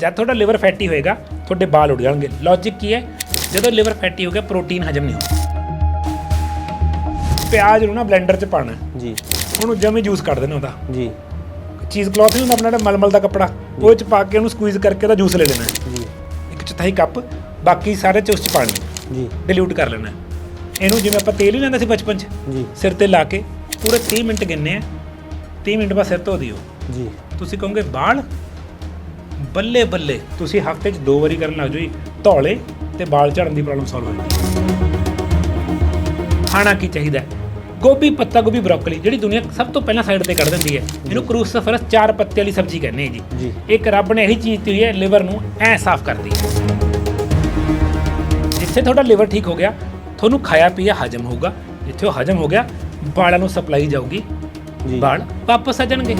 ਜਦ ਤੁਹਾਡਾ liver fatty ਹੋਏਗਾ ਤੁਹਾਡੇ ਵਾਲ ਉੱਡ ਜਾਣਗੇ। ਲੌਜੀਕ ਕੀ ਹੈ? ਜਦੋਂ ਲਿਵਰ ਫੈਟੀ ਹੋ ਗਿਆ ਪ੍ਰੋਟੀਨ ਹਜਮ ਨਹੀਂ ਹੁੰਦਾ ਪਿਆਜ਼ ਨੂੰ ਨਾ ਬਲੈਂਡਰ 'ਚ ਪਾਣਾ ਜੀ। ਉਹਨੂੰ ਜਮੇ ਜੂਸ ਕੱਢ ਦੇਣਾ ਉਹਦਾ। ਜੀ। ਚੀਜ਼ ਕਲੌਥ ਨਹੀਂ ਹੁੰਦਾ ਆਪਣਾ ਜਿਹੜਾ ਮਲਮਲ ਦਾ ਕੱਪੜਾ। ਉਹ 'ਚ ਪਾ ਕੇ ਉਹਨੂੰ ਸਕੁਈਜ਼ ਕਰਕੇ ਉਹਦਾ ਜੂਸ ਲੈ ਲੈਣਾ। ਜੀ। ਇੱਕ ਚੌਥਾਈ ਕੱਪ ਬਾਕੀ ਸਾਰੇ ਚ ਉਸ 'ਚ ਪਾਣੀ ਜੀ। ਡਿਲੂਟ ਕਰ ਲੈਣਾ। ਇਹਨੂੰ ਜਿਵੇਂ ਆਪਾਂ ਤੇਲ ਹੀ ਲੈਂਦੇ ਸੀ ਬਚਪਨ 'ਚ ਜੀ। ਸਿਰ ਤੇ ਲਾ ਕੇ ਪੂਰੇ 30 ਮਿੰਟ ਗਿਣਨੇ ਆ। 30 ਮਿੰਟ ਬਾਅਦ ਸਿਰ ਧੋ ਦਿਓ। ਜੀ। ਤੁਸੀਂ ਕਹੋਗੇ ਬਾਲ ਬੱਲੇ ਬੱਲੇ ਤੁਸੀਂ ਹਫ਼ਤੇ 'ਚ ਦੋ ਵਾਰੀ ਕਰਨ ਲੱਗ ਜਾਓ ਜੀ। ਧੌਲੇ ਤੇ ਬਾਲ ਝੜਨ ਦੀ ਪ੍ਰੋਬਲਮ ਸੋਲਵ ਹੋ ਜਾਂਦੀ ਖਾਣਾ ਕੀ ਚਾਹੀਦਾ? ਗੋਭੀ ਪੱਤਾ ਗੋਭੀ ਬਰੋਕਲੀ ਜਿਹੜੀ ਦੁਨੀਆ ਸਭ ਤੋਂ ਪਹਿਲਾਂ ਸਾਈਡ ਤੇ ਕੱਢ ਦਿੰਦੀ ਹੈ। ਇਹਨੂੰ ਕਰੂਸਫਰਸ ਚਾਰ ਪੱਤੇ ਵਾਲੀ ਸਬਜ਼ੀ ਕਹਿੰਦੇ ਆ ਜੀ। ਇੱਕ ਰੱਬ ਨੇ ਇਹੀ ਚੀਜ਼ ਦਿੱਤੀ ਹੋਈ ਹੈ ਲਿਵਰ ਨੂੰ ਐ ਸਾਫ਼ ਕਰਦੀ ਹੈ। ਜਿੱਥੇ ਤੁਹਾਡਾ ਲਿਵਰ ਠੀਕ ਹੋ ਗਿਆ ਤੁਹਾਨੂੰ ਖਾਇਆ ਪੀਆ ਹਜਮ ਹੋਊਗਾ। ਜਿੱਥੇ ਉਹ ਹਜਮ ਹੋ ਗਿਆ ਵਾਲਾਂ ਨੂੰ ਸਪਲਾਈ ਜਾਊਗੀ। ਜੀ। ਵਾਲ ਵਾਪਸ ਆ ਜਾਣਗੇ।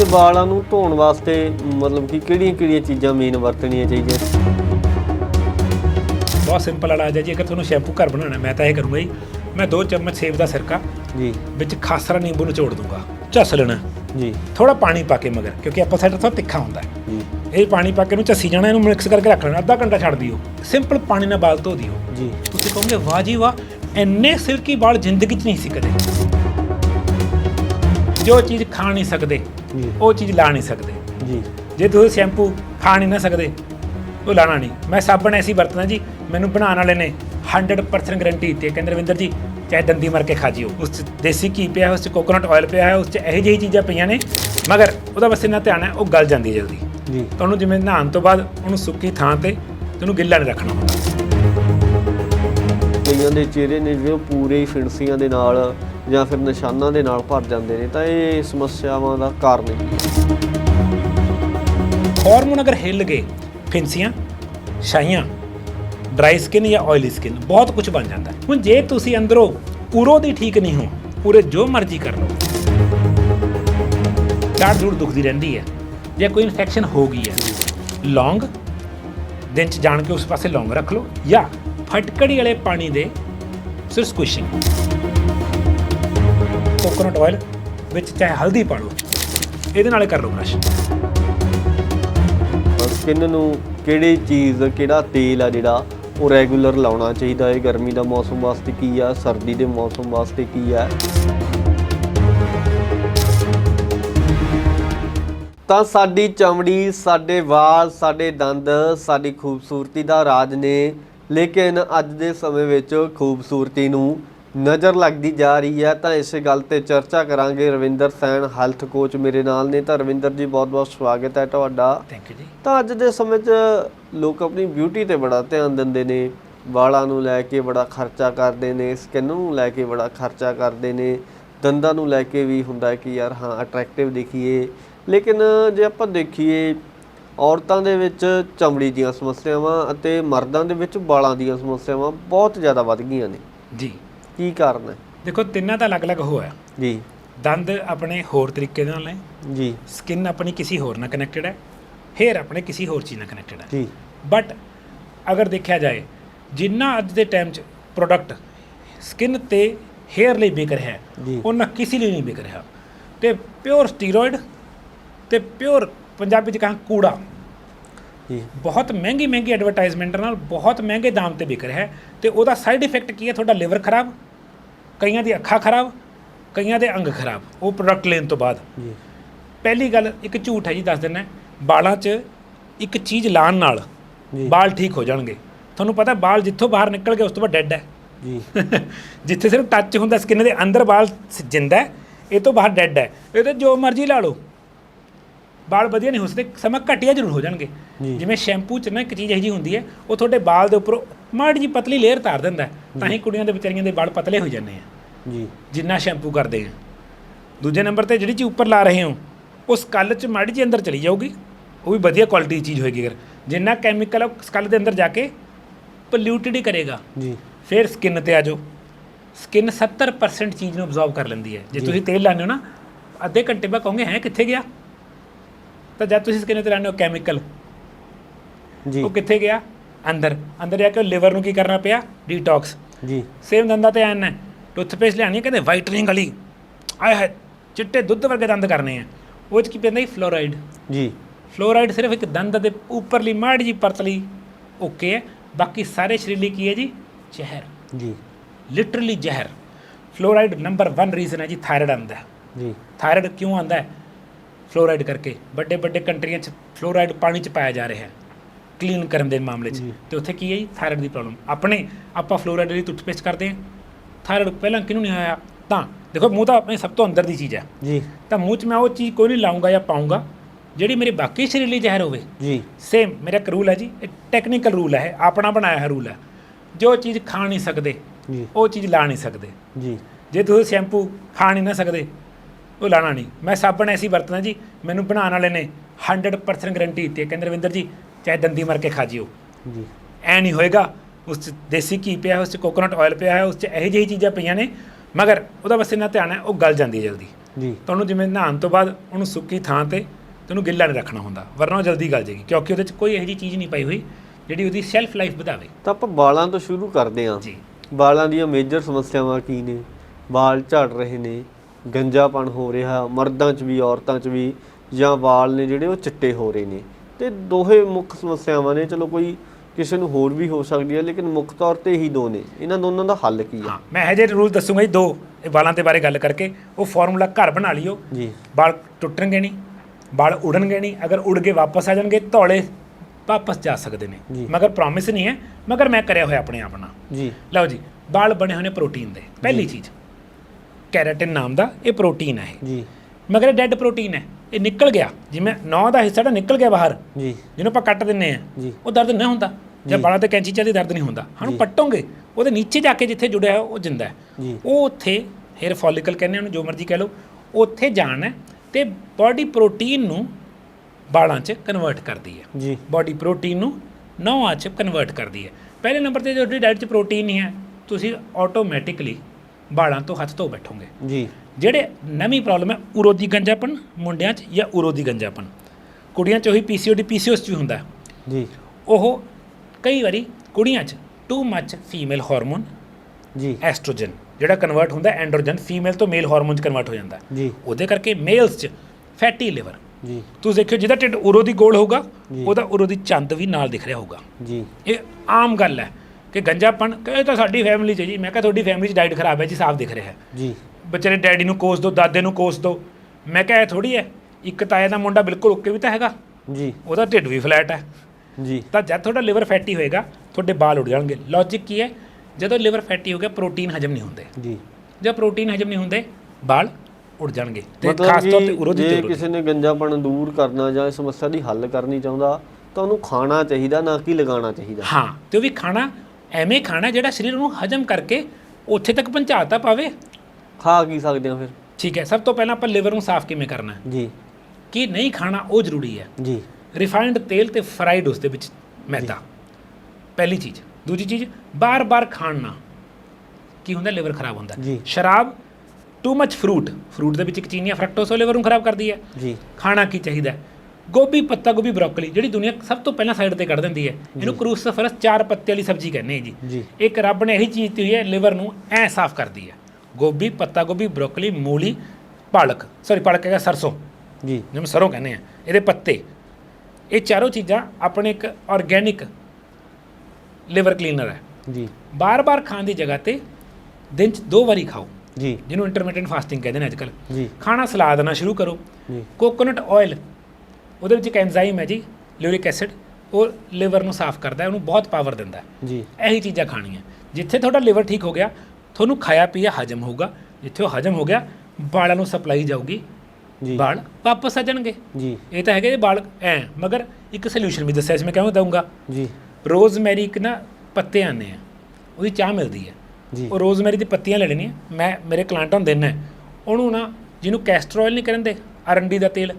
ਤੇ ਵਾਲਾਂ ਨੂੰ ਧੋਣ ਵਾਸਤੇ ਮਤਲਬ ਕਿ ਕਿਹੜੀਆਂ ਕਿਹੜੀਆਂ ਚੀਜ਼ਾਂ ਮੇਨ ਵਰਤਣੀਆਂ ਚਾਹੀਦੀਆਂ? ਬਹੁਤ ਸਿੰਪਲ ਇਲਾਜ ਹੈ ਜੀ ਅਗਰ ਤੁਹਾਨੂੰ ਸ਼ੈਂਪੂ ਘਰ ਬਣਾਉਣਾ ਮੈਂ ਤਾਂ ਇਹ ਕਰੂੰਗਾ ਜੀ। ਮੈਂ ਦੋ ਚਮਚ ਸੇਬ ਦਾ ਸਿਰਕਾ ਜੀ। ਵਿੱਚ ਖਾਸਰਾ ਨਿੰਬੂ ਨਿਚੋੜ ਦੂੰਗਾ ਝੱਸ ਲੈਣਾ ਜੀ। ਥੋੜਾ ਪਾਣੀ ਪਾ ਕੇ ਮਗਰ ਕਿਉਂਕਿ ਐਪਲ ਸਾਈਡਰ ਥੋੜਾ ਤਿੱਖਾ ਹੁੰਦਾ ਹੈ। ਜੀ। ਇਹ ਪਾਣੀ ਪਾ ਕੇ ਇਹਨੂੰ ਝੱਸੀ ਜਾਣਾ ਇਹਨੂੰ ਮਿਕਸ ਕਰਕੇ ਰੱਖ ਲੈਣਾ ਅੱਧਾ ਘੰਟਾ ਛੱਡ ਦਿਓ। ਸਿੰਪਲ ਪਾਣੀ ਨਾਲ ਬਾਲ ਧੋ ਦਿਓ। ਜੀ। ਤੁਸੀਂ ਕਹੋਗੇ ਵਾਹ ਜੀ ਵਾਹ ਇੰਨੇ ਸਿਲਕੀ ਵਾਲ ਜ਼ਿੰਦਗੀ 'ਚ ਨਹੀਂ ਸੀ ਕਦੇ। ਜੋ ਚੀਜ਼ ਖਾ ਨਹੀਂ ਸਕਦੇ ਜੀ। ਉਹ ਚੀਜ਼ ਲਾ ਨਹੀਂ ਸਕਦੇ। ਜੀ। ਜੇ ਤੁਸੀਂ ਸ਼ੈਂਪੂ ਖਾ ਨਹੀਂ ਨਾ ਸਕਦੇ ਉਹ ਲਾਣਾ ਨਹੀਂ। ਮੈਂ ਸਾਬਣ ਐਸੀ ਵਰਤਣਾ ਜੀ ਮੈਨੂੰ ਬਣਾਉਣ ਵਾਲੇ ਨੇ 100% ਗਾਰੰਟੀ ਦਿੱਤੀ ਹੈ। ਕਹਿੰਦੇ ਰਵਿੰਦਰ ਜੀ ਚਾਹੇ ਦੰਦੀ ਮਰ ਕੇ ਖਾ ਜਿਓ। ਉਸ 'ਚ ਦੇਸੀ ਘੀ ਪਿਆ ਹੈ, ਉਸ 'ਚ ਕੋਕੋਨਟ ਆਇਲ ਪਿਆ ਹੈ ਉਸ 'ਚ ਇਹੋ ਜਿਹੀ ਚੀਜ਼ਾਂ ਪਈਆਂ ਨੇ। ਮਗਰ ਉਹਦਾ ਬਸ ਇੰਨਾ ਧਿਆਨ ਹੈ ਉਹ ਗਲ ਜਾਂਦੀ ਹੈ ਜਲਦੀ। ਜੀ। ਤੁਹਾਨੂੰ ਜਿਵੇਂ ਨਹਾਉਣ ਤੋਂ ਬਾਅਦ ਉਹਨੂੰ ਸੁੱਕੀ ਥਾਂ ਤੇ ਤੈਨੂੰ ਗਿੱਲਾ ਨਹੀਂ ਰੱਖਣਾ ਹੁੰਦਾ। ਕਈਆਂ ਦੇ ਚਿਹਰੇ ਨੇ ਜਿਹੜੇ ਉਹ ਪੂਰੇ ਹੀ ਫਿਣਸੀਆਂ ਦੇ ਨਾਲ ਜਾਂ ਫਿਰ ਨਿਸ਼ਾਨਾਂ ਦੇ ਨਾਲ ਭਰ ਜਾਂਦੇ ਨੇ, ਤਾਂ ਇਹ ਸਮੱਸਿਆਵਾਂ ਦਾ ਕਾਰਨ ਕੀ ਹੈ ਹਾਰਮੋਨ ਅਗਰ ਹਿੱਲ ਗਏ, ਫਿੰਸੀਆਂ ਛਾਈਆਂ ਡਰਾਈ ਸਕਿਨ ਜਾਂ ਆਇਲੀ ਸਕਿਨ, ਬਹੁਤ ਕੁਝ ਬਣ ਜਾਂਦਾ। ਹੁਣ ਜੇ ਤੁਸੀਂ ਅੰਦਰੋਂ ਉਰੋਂ ਦੀ ਠੀਕ ਨਹੀਂ ਹੋ, ਪੂਰੇ ਜੋ ਮਰਜ਼ੀ ਕਰ ਲਓ ਝਾੜ ਝੂੜ ਦੁਖਦੀ ਰਹਿੰਦੀ ਹੈ, ਜਾਂ ਕੋਈ ਇਨਫੈਕਸ਼ਨ ਹੋ ਗਈ ਹੈ, ਲੌਂਗ, ਦਿਨ ਚ ਜਾਣ ਕੇ ਉਸ ਪਾਸੇ ਲੌਂਗ ਰੱਖ ਲਓ, ਜਾਂ ਫਟਕੜੀ ਵਾਲੇ ਪਾਣੀ ਦੇ ਸਿਰਸ ਸਕੁਇਸ਼ਿੰਗ ਕੋਕੋਨਟ ਆਇਲ ਵਿੱਚ ਚਾਹੇ ਹਲਦੀ ਪਾ ਲਓ। ਇਹਦੇ ਨਾਲੇ ਕਰ ਲਓ ਬ੍ਰਸ਼। ਸਕਿਨ ਨੂੰ ਕਿਹੜੀ ਚੀਜ਼, ਕਿਹੜਾ ਤੇਲ ਆ ਜਿਹੜਾ ਉਹ ਰੈਗੂਲਰ ਲਾਉਣਾ ਚਾਹੀਦਾ ਹੈ? ਗਰਮੀ ਦਾ ਮੌਸਮ ਵਾਸਤੇ ਕੀ ਆ? ਸਰਦੀ ਦੇ ਮੌਸਮ ਵਾਸਤੇ ਕੀ ਆ? ਤਾਂ ਸਾਡੀ ਚਮੜੀ, ਸਾਡੇ ਵਾਲ, ਸਾਡੇ ਦੰਦ, ਸਾਡੀ ਖੂਬਸੂਰਤੀ ਦਾ ਰਾਜ ਨੇ। ਲੇਕਿਨ ਅੱਜ ਦੇ ਸਮੇਂ ਵਿੱਚ ਖੂਬਸੂਰਤੀ ਨੂੰ ਨਜ਼ਰ ਲੱਗਦੀ ਜਾ ਰਹੀ ਹੈ ਤਾਂ ਇਸੇ ਗੱਲ ਤੇ ਚਰਚਾ ਕਰਾਂਗੇ। ਰਵਿੰਦਰ ਸੈਨ ਹੈਲਥ ਕੋਚ ਮੇਰੇ ਨਾਲ ਨੇ। ਤਾਂ ਰਵਿੰਦਰ ਜੀ ਬਹੁਤ-ਬਹੁਤ ਸਵਾਗਤ ਹੈ ਤੁਹਾਡਾ। ਥੈਂਕ ਯੂ ਜੀ। ਤਾਂ ਅੱਜ ਦੇ ਸਮੇਂ 'ਚ ਲੋਕ ਆਪਣੀ ਬਿਊਟੀ ਤੇ ਬੜਾ ਧਿਆਨ ਦਿੰਦੇ ਨੇ। ਵਾਲਾਂ ਨੂੰ ਲੈ ਕੇ ਬੜਾ ਖਰਚਾ ਕਰਦੇ ਨੇ ਸਕਿਨ ਨੂੰ ਲੈ ਕੇ ਬੜਾ ਖਰਚਾ ਕਰਦੇ ਨੇ। ਦੰਦਾਂ ਨੂੰ ਲੈ ਕੇ ਵੀ ਹੁੰਦਾ ਕਿ ਯਾਰ ਹਾਂ ਅਟਰੈਕਟਿਵ ਦਿਖੀਏ। ਲੇਕਿਨ ਜੇ ਆਪਾਂ ਦੇਖੀਏ ਔਰਤਾਂ ਦੇ ਵਿੱਚ ਚਮੜੀ ਦੀਆਂ ਸਮੱਸਿਆਵਾਂ ਅਤੇ ਮਰਦਾਂ ਦੇ ਵਿੱਚ ਵਾਲਾਂ ਦੀਆਂ ਸਮੱਸਿਆਵਾਂ ਬਹੁਤ ਜ਼ਿਆਦਾ ਵੱਧ ਗਈਆਂ ਨੇ। ਜੀ। ਕੀ ਕਾਰਨ ਹੈ? ਦੇਖੋ ਤਿੰਨਾਂ ਦਾ ਅਲੱਗ-ਅਲੱਗ ਹੋਇਆ ਜੀ। ਦੰਦ ਆਪਣੇ ਹੋਰ ਤਰੀਕੇ ਨਾਲ ਨੇ। ਜੀ। ਸਕਿਨ ਆਪਣੀ ਕਿਸੇ ਹੋਰ ਨਾਲ ਕਨੈਕਟਡ ਹੈ। ਹੇਅਰ ਆਪਣੇ ਕਿਸੇ ਹੋਰ ਚੀਜ਼ ਨਾਲ ਕਨੈਕਟਡ ਹੈ। ਜੀ। ਬਟ ਅਗਰ ਦੇਖਿਆ ਜਾਏ ਜਿੰਨਾ ਅੱਜ ਦੇ ਟਾਈਮ 'ਚ ਪ੍ਰੋਡਕਟ ਸਕਿਨ ਤੇ ਹੇਅਰ ਲਈ ਵਿਕ ਰਿਹਾ ਹੈ ਜੀ। ਉਹਨਾਂ ਕਿਸੇ ਲਈ ਨਹੀਂ ਵਿਕ ਰਿਹਾ। ਤੇ ਪਿਓਰ ਸਟੀਰੋਇਡ ਤੇ ਪਿਓਰ ਪੰਜਾਬੀ 'ਚ ਕਹਾਂ ਕੂੜਾ। ਬਹੁਤ ਮਹਿੰਗੀ ਮਹਿੰਗੀ ਐਡਵਰਟਾਈਜ਼ਮੈਂਟ ਨਾਲ ਬਹੁਤ ਮਹਿੰਗੇ ਦਾਮ ਤੇ ਵਿਕ ਰਿਹਾ ਹੈ ਤੇ ਉਹਦਾ ਸਾਈਡ ਇਫੈਕਟ ਕੀ ਹੈ? ਤੁਹਾਡਾ ਲਿਵਰ ਖਰਾਬ ਕਈਆਂ ਦੀ ਅੱਖਾਂ ਖਰਾਬ ਕਈਆਂ ਦੇ ਅੰਗ ਖਰਾਬ। ਉਹ ਪ੍ਰੋਡਕਟ ਲੈਣ ਤੋਂ ਬਾਅਦ। ਜੀ। ਪਹਿਲੀ ਗੱਲ ਇੱਕ ਝੂਠ ਹੈ ਜੀ ਦੱਸ ਦਿੰਦਾ ਬਾਲਾਂ 'ਚ ਇੱਕ ਚੀਜ਼ ਲਾਣ ਨਾਲ ਜੀ। ਬਾਲ ਠੀਕ ਹੋ ਜਾਣਗੇ। ਤੁਹਾਨੂੰ ਪਤਾ ਬਾਲ ਜਿੱਥੋਂ ਬਾਹਰ ਨਿਕਲ ਗਏ ਉਸ ਤੋਂ ਬਾਅਦ ਡੈੱਡ ਹੈ। ਜੀ। ਜਿੱਥੇ ਸਿਰਫ ਟੱਚ ਹੁੰਦਾ ਸਕਿਨ ਦੇ ਅੰਦਰ ਬਾਲ ਜਿੰਦਾ ਹੈ ਇਹ ਤੋਂ ਬਾਹਰ ਡੈੱਡ ਹੈ। ਇਹ ਤੇ ਜੋ ਮਰਜ਼ੀ ਲਾ ਲਓ। ਬਾਲ ਵਧੀਆ ਨਹੀਂ ਹੋ ਸਕਦੇ ਸਮਾਂ ਘਟੀਆ ਜ਼ਰੂਰ ਹੋ ਜਾਣਗੇ। ਜੀ। ਜਿਵੇਂ ਸ਼ੈਂਪੂ 'ਚ ਨਾ ਇੱਕ ਚੀਜ਼ ਇਹੋ ਜਿਹੀ ਹੁੰਦੀ ਹੈ ਉਹ ਤੁਹਾਡੇ ਬਾਲ ਦੇ ਉੱਪਰ ਮਾੜੀ ਜੀ ਪਤਲੀ ਲੇਅਰ ਤਾਰ ਦਿੰਦਾ। ਤਾਂ ਹੀ ਕੁੜੀਆਂ ਦੇ ਵਿਚਾਰੀਆਂ ਦੇ ਵਾਲ ਪਤਲੇ ਹੋ ਜਾਂਦੇ ਆ। ਜੀ। ਜਿੰਨਾ ਸ਼ੈਂਪੂ ਕਰਦੇ ਆ। ਦੂਜੇ ਨੰਬਰ ਤੇ ਜਿਹੜੀ ਚੀਜ਼ ਉੱਪਰ ਲਾ ਰਹੇ ਹੋ ਉਹ ਸਕਲ 'ਚ ਮਾੜੀ ਜੀ ਅੰਦਰ ਚਲੀ ਜਾਊਗੀ ਉਹ ਵੀ ਵਧੀਆ ਕੁਆਲਿਟੀ ਦੀ ਚੀਜ਼ ਹੋਏਗੀ ਅਗਰ। ਜਿੰਨਾ ਕੈਮੀਕਲ ਸਕਲ ਦੇ ਅੰਦਰ ਜਾ ਕੇ ਪੋਲਿਊਟਡ ਹੀ ਕਰੇਗਾ। ਜੀ। ਫਿਰ ਸਕਿਨ ਤੇ ਆ ਜਾਓ। ਸਕਿਨ 70% ਚੀਜ਼ ਨੂੰ ਅਬਜ਼ੌਰਬ ਕਰ ਲੈਂਦੀ ਹੈ। ਜੇ। ਤੁਸੀਂ ਤੇਲ ਲਾਉਂਦੇ ਹੋ ਨਾ ਅੱਧੇ ਘੰਟੇ ਬਾਅਦ ਕਹੋਗੇ ਹੈ ਕਿੱਥੇ ਗਿਆ? ਤਾਂ ਜਦ ਤੁਸੀਂ ਸਕਿਨ ਤੇ ਲਾਉਂਦੇ ਹੋ ਕੈਮੀਕਲ ਜੀ। ਉਹ ਕਿੱਥੇ ਗਿਆ? ਅੰਦਰ। ਅੰਦਰ ਜਾ ਕੇ ਲਿਵਰ ਨੂੰ ਕੀ ਕਰਨਾ ਪਿਆ? ਡੀਟੌਕਸ ਜੀ। ਸੇਮ ਦੰਦਾਂ ਤੇ ਐਨ ਹੈ। ਟੁੱਥਪੇਸਟ ਲਿਆਣੀ ਹੈ, ਕਹਿੰਦੇ ਵਾਈਟਨਿੰਗ ਵਾਲੀ। ਆਏ ਹੈ ਚਿੱਟੇ ਦੁੱਧ ਵਰਗੇ ਦੰਦ ਕਰਨੇ ਆ। ਉਹ ਚ ਕੀ ਪੈਂਦਾ ਫਲੋਰਾਈਡ ਜੀ। ਫਲੋਰਾਈਡ ਸਿਰਫ ਇੱਕ ਦੰਦ ਦੇ ਉੱਪਰਲੀ ਮਾੜੀ ਜੀ ਪਰਤਲੀ ਓਕੇ ਹੈ। ਬਾਕੀ ਸਾਰੇ ਸਰੀਰ ਲਈ ਕੀ ਹੈ ਜੀ? ਜ਼ਹਿਰ। ਜੀ। ਲਿਟਰਲੀ ਜ਼ਹਿਰ। ਫਲੋਰਾਈਡ ਨੰਬਰ 1 ਰੀਜ਼ਨ ਹੈ ਜੀ ਥਾਇਰਾਇਡ ਆਉਂਦਾ ਹੈ। ਜੀ। ਥਾਇਰਾਇਡ ਕਿਉਂ ਆਉਂਦਾ ਹੈ? ਫਲੋਰਾਈਡ ਕਰਕੇ ਵੱਡੇ ਵੱਡੇ ਕੰਟਰੀਆਂ 'ਚ ਫਲੋਰਾਈਡ ਪਾਣੀ 'ਚ ਪਾਇਆ ਜਾ ਰਿਹਾ ਹੈ। ਕਲੀਨ ਕਰਨ ਦੇ ਮਾਮਲੇ 'ਚ। ਤੇ ਉੱਥੇ ਕੀ ਹੈ ਜੀ? ਥਾਇਰਾਇਡ ਦੀ ਪ੍ਰੋਬਲਮ। ਆਪਣੇ ਆਪਾਂ ਫਲੋਰਾਈਡ ਦੀ ਟੁੱਥਪੇਸਟ ਕਰਦੇ ਹਾਂ। ਥਾਇਰਾਇਡ ਪਹਿਲਾਂ ਕਿਹਨੂੰ ਨਹੀਂ ਆਇਆ? ਤਾਂ ਦੇਖੋ ਮੂੰਹ ਤਾਂ ਆਪਣੇ ਸਭ ਤੋਂ ਅੰਦਰ ਦੀ ਚੀਜ਼ ਹੈ। ਜੀ। ਤਾਂ ਮੂੰਹ 'ਚ ਮੈਂ ਉਹ ਚੀਜ਼ ਕੋਈ ਨਹੀਂ ਲਾਉਂਗਾ ਜਾਂ ਪਾਉਂਗਾ ਜਿਹੜੀ ਮੇਰੇ ਬਾਕੀ ਸਰੀਰ ਲਈ ਜ਼ਹਿਰ ਹੋਵੇ। ਜੀ। ਸੇਮ ਮੇਰਾ ਇੱਕ ਰੂਲ ਹੈ ਜੀ। ਇਹ ਟੈਕਨੀਕਲ ਰੂਲ ਹੈ। ਆਪਣਾ ਬਣਾਇਆ ਹੈ ਰੂਲ ਹੈ। ਜੋ ਚੀਜ਼ ਖਾ ਨਹੀਂ ਸਕਦੇ ਜੀ। ਉਹ ਚੀਜ਼ ਲਾ ਨਹੀਂ ਸਕਦੇ। ਜੀ। ਜੇ ਤੁਸੀਂ ਸ਼ੈਂਪੂ ਖਾ ਨਹੀਂ ਨਾ ਸਕਦੇ ਉਹ ਲਾਣਾ ਨਹੀਂ। ਮੈਂ ਸਾਬਣ ਐਸੀ ਵਰਤਣਾ ਜੀ। ਮੈਨੂੰ ਬਣਾਉਣ ਵਾਲੇ ਨੇ 100% ਗਾਰੰਟੀ ਦਿੱਤੀ ਹੈ। ਕਹਿੰਦੇ ਰਵਿੰਦਰ ਜੀ ਚਾਹੇ ਦੰਦੀ ਮਰ ਕੇ ਖਾ ਜਿਓ। ਜੀ। ਐ ਨਹੀਂ ਹੋਏਗਾ। ਉਸ 'ਚ ਦੇਸੀ ਘੀ ਪਿਆ ਹੈ ਉਸ 'ਚ ਕੋਕੋਨਟ ਆਇਲ ਪਿਆ ਹੈ ਉਸ 'ਚ ਇਹੋ ਜਿਹੀ ਚੀਜ਼ਾਂ ਪਈਆਂ ਨੇ। ਮਗਰ ਉਹਦਾ ਬਸ ਇੰਨਾ ਧਿਆਨ ਹੈ ਉਹ ਗਲ ਜਾਂਦੀ ਹੈ ਜਲਦੀ। ਜੀ। ਤੁਹਾਨੂੰ ਜਿਵੇਂ ਨਹਾਉਣ ਤੋਂ ਬਾਅਦ ਉਹਨੂੰ ਸੁੱਕੀ ਥਾਂ ਤੇ ਤੈਨੂੰ ਗਿੱਲਾ ਨਹੀਂ ਰੱਖਣਾ ਹੁੰਦਾ ਵਰਨਾ ਉਹ ਜਲਦੀ ਗਲ ਜਾਏਗੀ। ਕਿਉਂਕਿ ਉਹਦੇ 'ਚ ਕੋਈ ਇਹੋ ਜਿਹੀ ਚੀਜ਼ ਨਹੀਂ ਪਾਈ ਹੋਈ ਜਿਹੜੀ ਉਹਦੀ ਸ਼ੈਲਫ ਲਾਈਫ ਵਧਾਵੇ। ਤਾਂ ਆਪਾਂ ਵਾਲਾਂ ਤੋਂ ਸ਼ੁਰੂ ਕਰਦੇ ਹਾਂ। ਜੀ। ਵਾਲਾਂ ਦੀਆਂ ਮੇਜਰ ਸਮੱਸਿਆਵਾਂ ਕੀ ਨੇ? ਵਾਲ ਝੜ ਰਹੇ ਨੇ। ਗੰਜਾਪਣ ਹੋ ਰਿਹਾ ਮਰਦਾਂ 'ਚ ਵੀ ਔਰਤਾਂ 'ਚ ਵੀ ਜਾਂ ਵਾਲ ਨੇ ਜਿਹੜੇ ਉਹ ਚਿੱਟੇ ਹੋ ਰਹੇ ਨੇ। ਤੇ ਦੋਹੇ ਮੁੱਖ ਸਮੱਸਿਆਵਾਂ ਨੇ ਚਲੋ ਕੋਈ ਕਿਸੇ ਨੂੰ ਹੋਰ ਵੀ ਹੋ ਸਕਦੀ ਹੈ ਲੇਕਿਨ ਮੁੱਖ ਤੌਰ ਤੇ ਇਹੀ ਦੋ ਨੇ। ਇਹਨਾਂ ਦੋਨਾਂ ਦਾ ਹੱਲ ਕੀ ਹੈ? ਹਾਂ ਮੈਂ ਇਹੋ ਜਿਹੇ ਰੂਲ ਦੱਸੂਗਾ ਜੀ ਦੋ ਇਹ ਵਾਲਾਂ ਦੇ ਬਾਰੇ ਗੱਲ ਕਰਕੇ। ਉਹ ਫਾਰਮੂਲਾ ਘਰ ਬਣਾ ਲਿਓ। ਜੀ। ਵਾਲ ਟੁੱਟਣਗੇ ਨਹੀਂ ਵਾਲ ਉੜਨਗੇ ਨਹੀਂ। ਅਗਰ ਉੜ ਕੇ ਵਾਪਸ ਆ ਜਾਣਗੇ ਧੌਲੇ ਵਾਪਸ ਜਾ ਸਕਦੇ ਨੇ। ਜੀ। ਮਗਰ ਪ੍ਰੋਮਿਸ ਨਹੀਂ ਹੈ ਮਗਰ ਮੈਂ ਕਰਿਆ ਹੋਇਆ ਆਪਣੇ ਆਪ ਨਾਲ। ਜੀ। ਲਓ ਜੀ ਵਾਲ ਬਣੇ ਹੋਏ ਨੇ ਪ੍ਰੋਟੀਨ ਦੇ ਪਹਿਲੀ ਚੀਜ਼। ਕੈਰਾਟਿਨ ਨਾਮ ਦਾ ਇਹ ਪ੍ਰੋਟੀਨ ਹੈ ਜੀ। ਮਗਰ ਇਹ ਡੈਡ ਪ੍ਰੋਟੀਨ ਹੈ। ਇਹ ਨਿਕਲ ਗਿਆ। ਜਿਵੇਂ ਨੌ ਦਾ ਹਿੱਸਾ ਤਾਂ ਨਿਕਲ ਗਿਆ ਬਾਹਰ ਜੀ। ਜਿਹਨੂੰ ਆਪਾਂ ਕੱਟ ਦਿੰਨੇ ਆ ਜੀ। ਉਹ ਦਰਦ ਨਹੀਂ ਹੁੰਦਾ। ਜੇ। ਵਾਲਾਂ ਤੇ ਕੈਂਚੀ ਚੱਲਦੀ ਦਰਦ ਨਹੀਂ ਹੁੰਦਾ। ਹਾਂ ਜੀ। ਪੱਟੋਗੇ ਉਹਦੇ ਨੀਚੇ ਜਾ ਕੇ ਜਿੱਥੇ ਜੁੜਿਆ ਹੈ ਉਹ ਜਿੰਦਾ ਹੈ। ਉਹ ਉੱਥੇ ਹੇਅਰ ਫੋਲੀਕਲ ਕਹਿੰਦੇ ਉਹਨੂੰ ਜੋ ਮਰਜ਼ੀ ਕਹਿ ਲਓ ਉੱਥੇ ਜਾਣਾ ਹੈ ਤੇ ਬਾਡੀ ਪ੍ਰੋਟੀਨ ਨੂੰ ਵਾਲਾਂ 'ਚ ਕਨਵਰਟ ਕਰਦੀ ਹੈ। ਜੀ। ਬਾਡੀ ਪ੍ਰੋਟੀਨ ਨੂੰ ਨੌਆਂ 'ਚ ਕਨਵਰਟ ਕਰਦੀ ਹੈ। ਪਹਿਲੇ ਨੰਬਰ ਤੇ ਤੁਹਾਡੀ ਡਾਈਟ 'ਚ ਪ੍ਰੋਟੀਨ ਨਹੀਂ ਹੈ ਤੁਸੀਂ ਆਟੋਮੈਟਿਕਲੀ ਵਾਲਾਂ ਤੋਂ ਹੱਥ ਧੋ ਬੈਠੋਗੇ। ਜੀ। ਜਿਹੜੇ ਨਵੀਂ ਪ੍ਰੋਬਲਮ ਹੈ ਉਰੋਦੀ ਗੰਜਾਪਨ ਮੁੰਡਿਆਂ 'ਚ ਜਾਂ ਉਰੋਦੀ ਗੰਜਾਪਨ। ਕੁੜੀਆਂ 'ਚ ਉਹੀ ਪੀਸੀਓਡੀ ਪੀਸੀਓਐਸ 'ਚ ਵੀ ਹੁੰਦਾ। ਜੀ। ਉਹ ਕਈ ਵਾਰੀ ਕੁੜੀਆਂ 'ਚ ਟੂ ਮੱਚ ਫੀਮੇਲ ਹਾਰਮੋਨ ਜੀ। ਐਸਟ੍ਰੋਜਨ ਜਿਹੜਾ ਕਨਵਰਟ ਹੁੰਦਾ ਐਂਡਰੋਜਨ ਫੀਮੇਲ ਤੋਂ ਮੇਲ ਹਾਰਮੋਨ 'ਚ ਕਨਵਰਟ ਹੋ ਜਾਂਦਾ। ਜੀ। ਉਹਦੇ ਕਰਕੇ ਮੇਲਸ 'ਚ ਫੈਟੀ ਲਿਵਰ ਜੀ। ਤੁਸੀਂ ਦੇਖਿਓ ਜਿਹਦਾ ਢਿੱਡ ਉਰੋ ਦੀ ਗੋਲ ਹੋਊਗਾ। ਉਹਦਾ ਉਰੋ ਦੀ ਚੰਦ ਵੀ ਨਾਲ ਦਿਖ ਰਿਹਾ ਹੋਊਗਾ। ਜੀ। ਇਹ ਆਮ ਗੱਲ ਹੈ। ਕਿ ਗੰਜਾਪਣ ਇਹ ਤਾਂ ਸਾਡੀ ਫੈਮਿਲੀ 'ਚ ਜੀ ਮੈਂ ਕਿਹਾ ਤੁਹਾਡੀ ਫੈਮਿਲੀ 'ਚ ਡਾਈਟ ਖਰਾਬ ਹੈ ਜੀ ਸਾਫ਼ ਦਿਖ ਰਿਹਾ ਹੈ। ਜੀ। ਬੱਚੇ ਡੈਡੀ ਨੂੰ ਕੋਸ ਦੋ ਦਾਦੇ ਨੂੰ ਕੋਸ ਦੋ। ਮੈਂ ਕਿਹਾ ਇਹ ਥੋੜੀ ਹੈ ਇੱਕ ਤਾਏ ਦਾ ਮੁੰਡਾ ਬਿਲਕੁਲ ਓਕੇ ਵੀ ਤਾਂ ਹੈਗਾ। ਜੀ। ਉਹਦਾ ਢਿੱਡ ਵੀ ਫਲੈਟ ਹੈ। ਜੀ। ਤਾਂ ਜਦ ਤੁਹਾਡਾ ਲਿਵਰ ਫੈਟੀ ਹੋਏਗਾ ਤੁਹਾਡੇ ਵਾਲ ਉੱਡ ਜਾਣਗੇ। ਲੌਜੀਕ ਕੀ ਹੈ? ਜਦੋਂ ਲਿਵਰ ਫੈਟੀ ਹੋ ਗਿਆ ਪ੍ਰੋਟੀਨ ਹਜਮ ਨਹੀਂ ਹੁੰਦੇ। ਜੀ। ਜਦ ਪ੍ਰੋਟੀਨ ਹਜਮ ਨਹੀਂ ਹੁੰਦੇ ਵਾਲ ਉੱਡ ਜਾਣਗੇ। ਤੇ ਖਾਸ ਤੌਰ ਤੇ ਤੇ ਜੇ ਕਿਸੇ ਨੇ ਗੰਜਾਪਣ ਦੂਰ ਕਰਨਾ ਜਾਂ ਇਸ ਸਮੱਸਿਆ ਦੀ ਹੱਲ ਕਰਨੀ ਚਾਹੁੰਦਾ ਤਾਂ ਉਹਨੂੰ ਖਾਣਾ ਚਾਹੀਦਾ ਨਾ ਕਿ ਲਗਾਉਣਾ ਚਾਹੀਦਾ। ਹਾਂ ਤੇ ਉਹ ਵੀ ਖਾਣਾ ਐਵੇਂ ਖਾਣਾ ਜਿਹੜਾ ਸਰੀਰ ਨੂੰ ਹਜਮ ਕਰਕੇ ਉੱਥੇ ਤੱਕ ਪਹੁੰਚਾਤਾ ਪਾਵੇ। ਖਾ ਕੀ ਸਕਦੇ ਆ ਫਿਰ? ਠੀਕ ਹੈ ਸਭ ਤੋਂ ਪਹਿਲਾਂ ਆਪਾਂ ਲਿਵਰ ਨੂੰ ਸਾਫ਼ ਕਿਵੇਂ ਕਰਨਾ ਹੈ? ਜੀ। ਕੀ ਨਹੀਂ ਖਾਣਾ ਉਹ ਜ਼ਰੂਰੀ ਹੈ। ਜੀ। ਰਿਫਾਈਨਡ ਤੇਲ ਤੇ ਫਰਾਈਡ ਉਸ ਦੇ ਵਿੱਚ ਮੈਦਾ। ਪਹਿਲੀ ਚੀਜ਼। ਦੂਜੀ ਚੀਜ਼ ਬਾਰ-ਬਾਰ ਖਾਣਾ ਕੀ ਹੁੰਦਾ ਲਿਵਰ ਖਰਾਬ ਹੁੰਦਾ ਜੀ। ਸ਼ਰਾਬ ਟੂ ਮੱਚ ਫਰੂਟ ਫਰੂਟ ਦੇ ਵਿੱਚ ਇੱਕ ਚੀਨੀ ਫਰਕਟੋਸ ਉਹ ਲਿਵਰ ਨੂੰ ਖਰਾਬ ਕਰਦੀ ਹੈ। ਜੀ। ਖਾਣਾ ਕੀ ਚਾਹੀਦਾ ਹੈ? ਗੋਭੀ ਪੱਤਾ ਗੋਭੀ ਬਰੋਕਲੀ ਜਿਹੜੀ ਦੁਨੀਆ ਸਭ ਤੋਂ ਪਹਿਲਾਂ ਸਾਈਡ ਤੇ ਕੱਢ ਦਿੰਦੀ ਹੈ। ਇਹਨੂੰ ਕਰੂਸਫਰਸ ਚਾਰ ਪੱਤੇ ਵਾਲੀ ਸਬਜ਼ੀ ਕਹਿੰਦੇ ਆ ਜੀ। ਇੱਕ ਰੱਬ ਨੇ ਇਹੀ ਚੀਜ਼ ਦਿੱਤੀ ਹੋਈ ਹੈ ਲਿਵਰ ਨੂੰ ਐ ਸਾਫ਼ ਕਰਦੀ ਹੈ। ਗੋਭੀ ਪੱਤਾ ਗੋਭੀ ਬਰੋਕਲੀ ਮੂਲੀ ਪਾਲਕ ਸੌਰੀ ਪਾਲਕ ਹੈਗਾ ਸਰਸੋਂ। ਜੀ। ਜਿਵੇਂ ਸਰੋਂ ਕਹਿੰਦੇ ਆ ਇਹਦੇ ਪੱਤੇ। ਇਹ ਚਾਰੋਂ ਚੀਜ਼ਾਂ ਆਪਣੇ ਇੱਕ ਆਰਗੇਨਿਕ ਲਿਵਰ ਕਲੀਨਰ ਹੈ। ਜੀ। ਬਾਰ-ਬਾਰ ਖਾਣ ਦੀ ਜਗ੍ਹਾ ਤੇ ਦਿਨ 'ਚ ਦੋ ਵਾਰੀ ਖਾਓ। ਜੀ। ਜਿਹਨੂੰ ਇੰਟਰਮੀਡੀਏਟ ਫਾਸਟਿੰਗ ਕਹਿੰਦੇ ਨੇ ਅੱਜਕੱਲ ਜੀ। ਖਾਣਾ ਸਲਾਦ ਨਾਲ ਸ਼ੁਰੂ ਕਰੋ। ਜੀ। ਕੋਕੋਨਟ ਆਇਲ ਉਹਦੇ ਵਿੱਚ ਇੱਕ ਐਂਜ਼ਾਈਮ ਹੈ ਜੀ ਲਿਊਰਿਕ ਐਸਿਡ ਉਹ ਲਿਵਰ ਨੂੰ ਸਾਫ਼ ਕਰਦਾ ਹੈ ਉਹਨੂੰ ਬਹੁਤ ਪਾਵਰ ਦਿੰਦਾ ਹੈ। ਜੀ। ਇਹੀ ਚੀਜ਼ਾਂ ਖਾਣੀਆਂ। ਜਿੱਥੇ ਤੁਹਾਡਾ ਲਿਵਰ ਠੀਕ ਹੋ ਗਿਆ ਤੁਹਾਨੂੰ ਖਾਇਆ ਪੀਆ ਹਜਮ ਹੋਊਗਾ। ਜਿੱਥੇ ਉਹ ਹਜਮ ਹੋ ਗਿਆ ਵਾਲਾਂ ਨੂੰ ਸਪਲਾਈ ਜਾਊਗੀ ਜੀ। ਵਾਲ ਵਾਪਸ ਆ ਜਾਣਗੇ। ਜੀ। ਇਹ ਤਾਂ ਹੈਗੇ ਜੀ ਵਾਲ ਐ ਮਗਰ ਇੱਕ ਸੋਲੂਸ਼ਨ ਵੀ ਦੱਸਿਆ ਸੀ ਮੈਂ ਕਿਵੇਂ ਦਊਂਗਾ। ਜੀ। ਰੋਜ਼ਮੈਰੀ ਇੱਕ ਨਾ ਪੱਤੇ ਆਨੇ ਆ ਉਹਦੀ ਚਾਹ ਮਿਲਦੀ ਹੈ। ਜੀ। ਉਹ ਰੋਜ਼ਮੈਰੀ ਦੀ ਪੱਤੀਆਂ ਲੈ ਲੈਣੀਆਂ। ਮੈਂ ਮੇਰੇ ਕਲਾਇੰਟਾਂ ਨੂੰ ਹੈ। ਉਹਨੂੰ ਨਾ ਜਿਹਨੂੰ ਕੈਸਟਰ ਆਇਲ ਨਹੀਂ ਕਹਿੰਦੇ ਅਰੰਡੀ ਦਾ ਤੇਲ।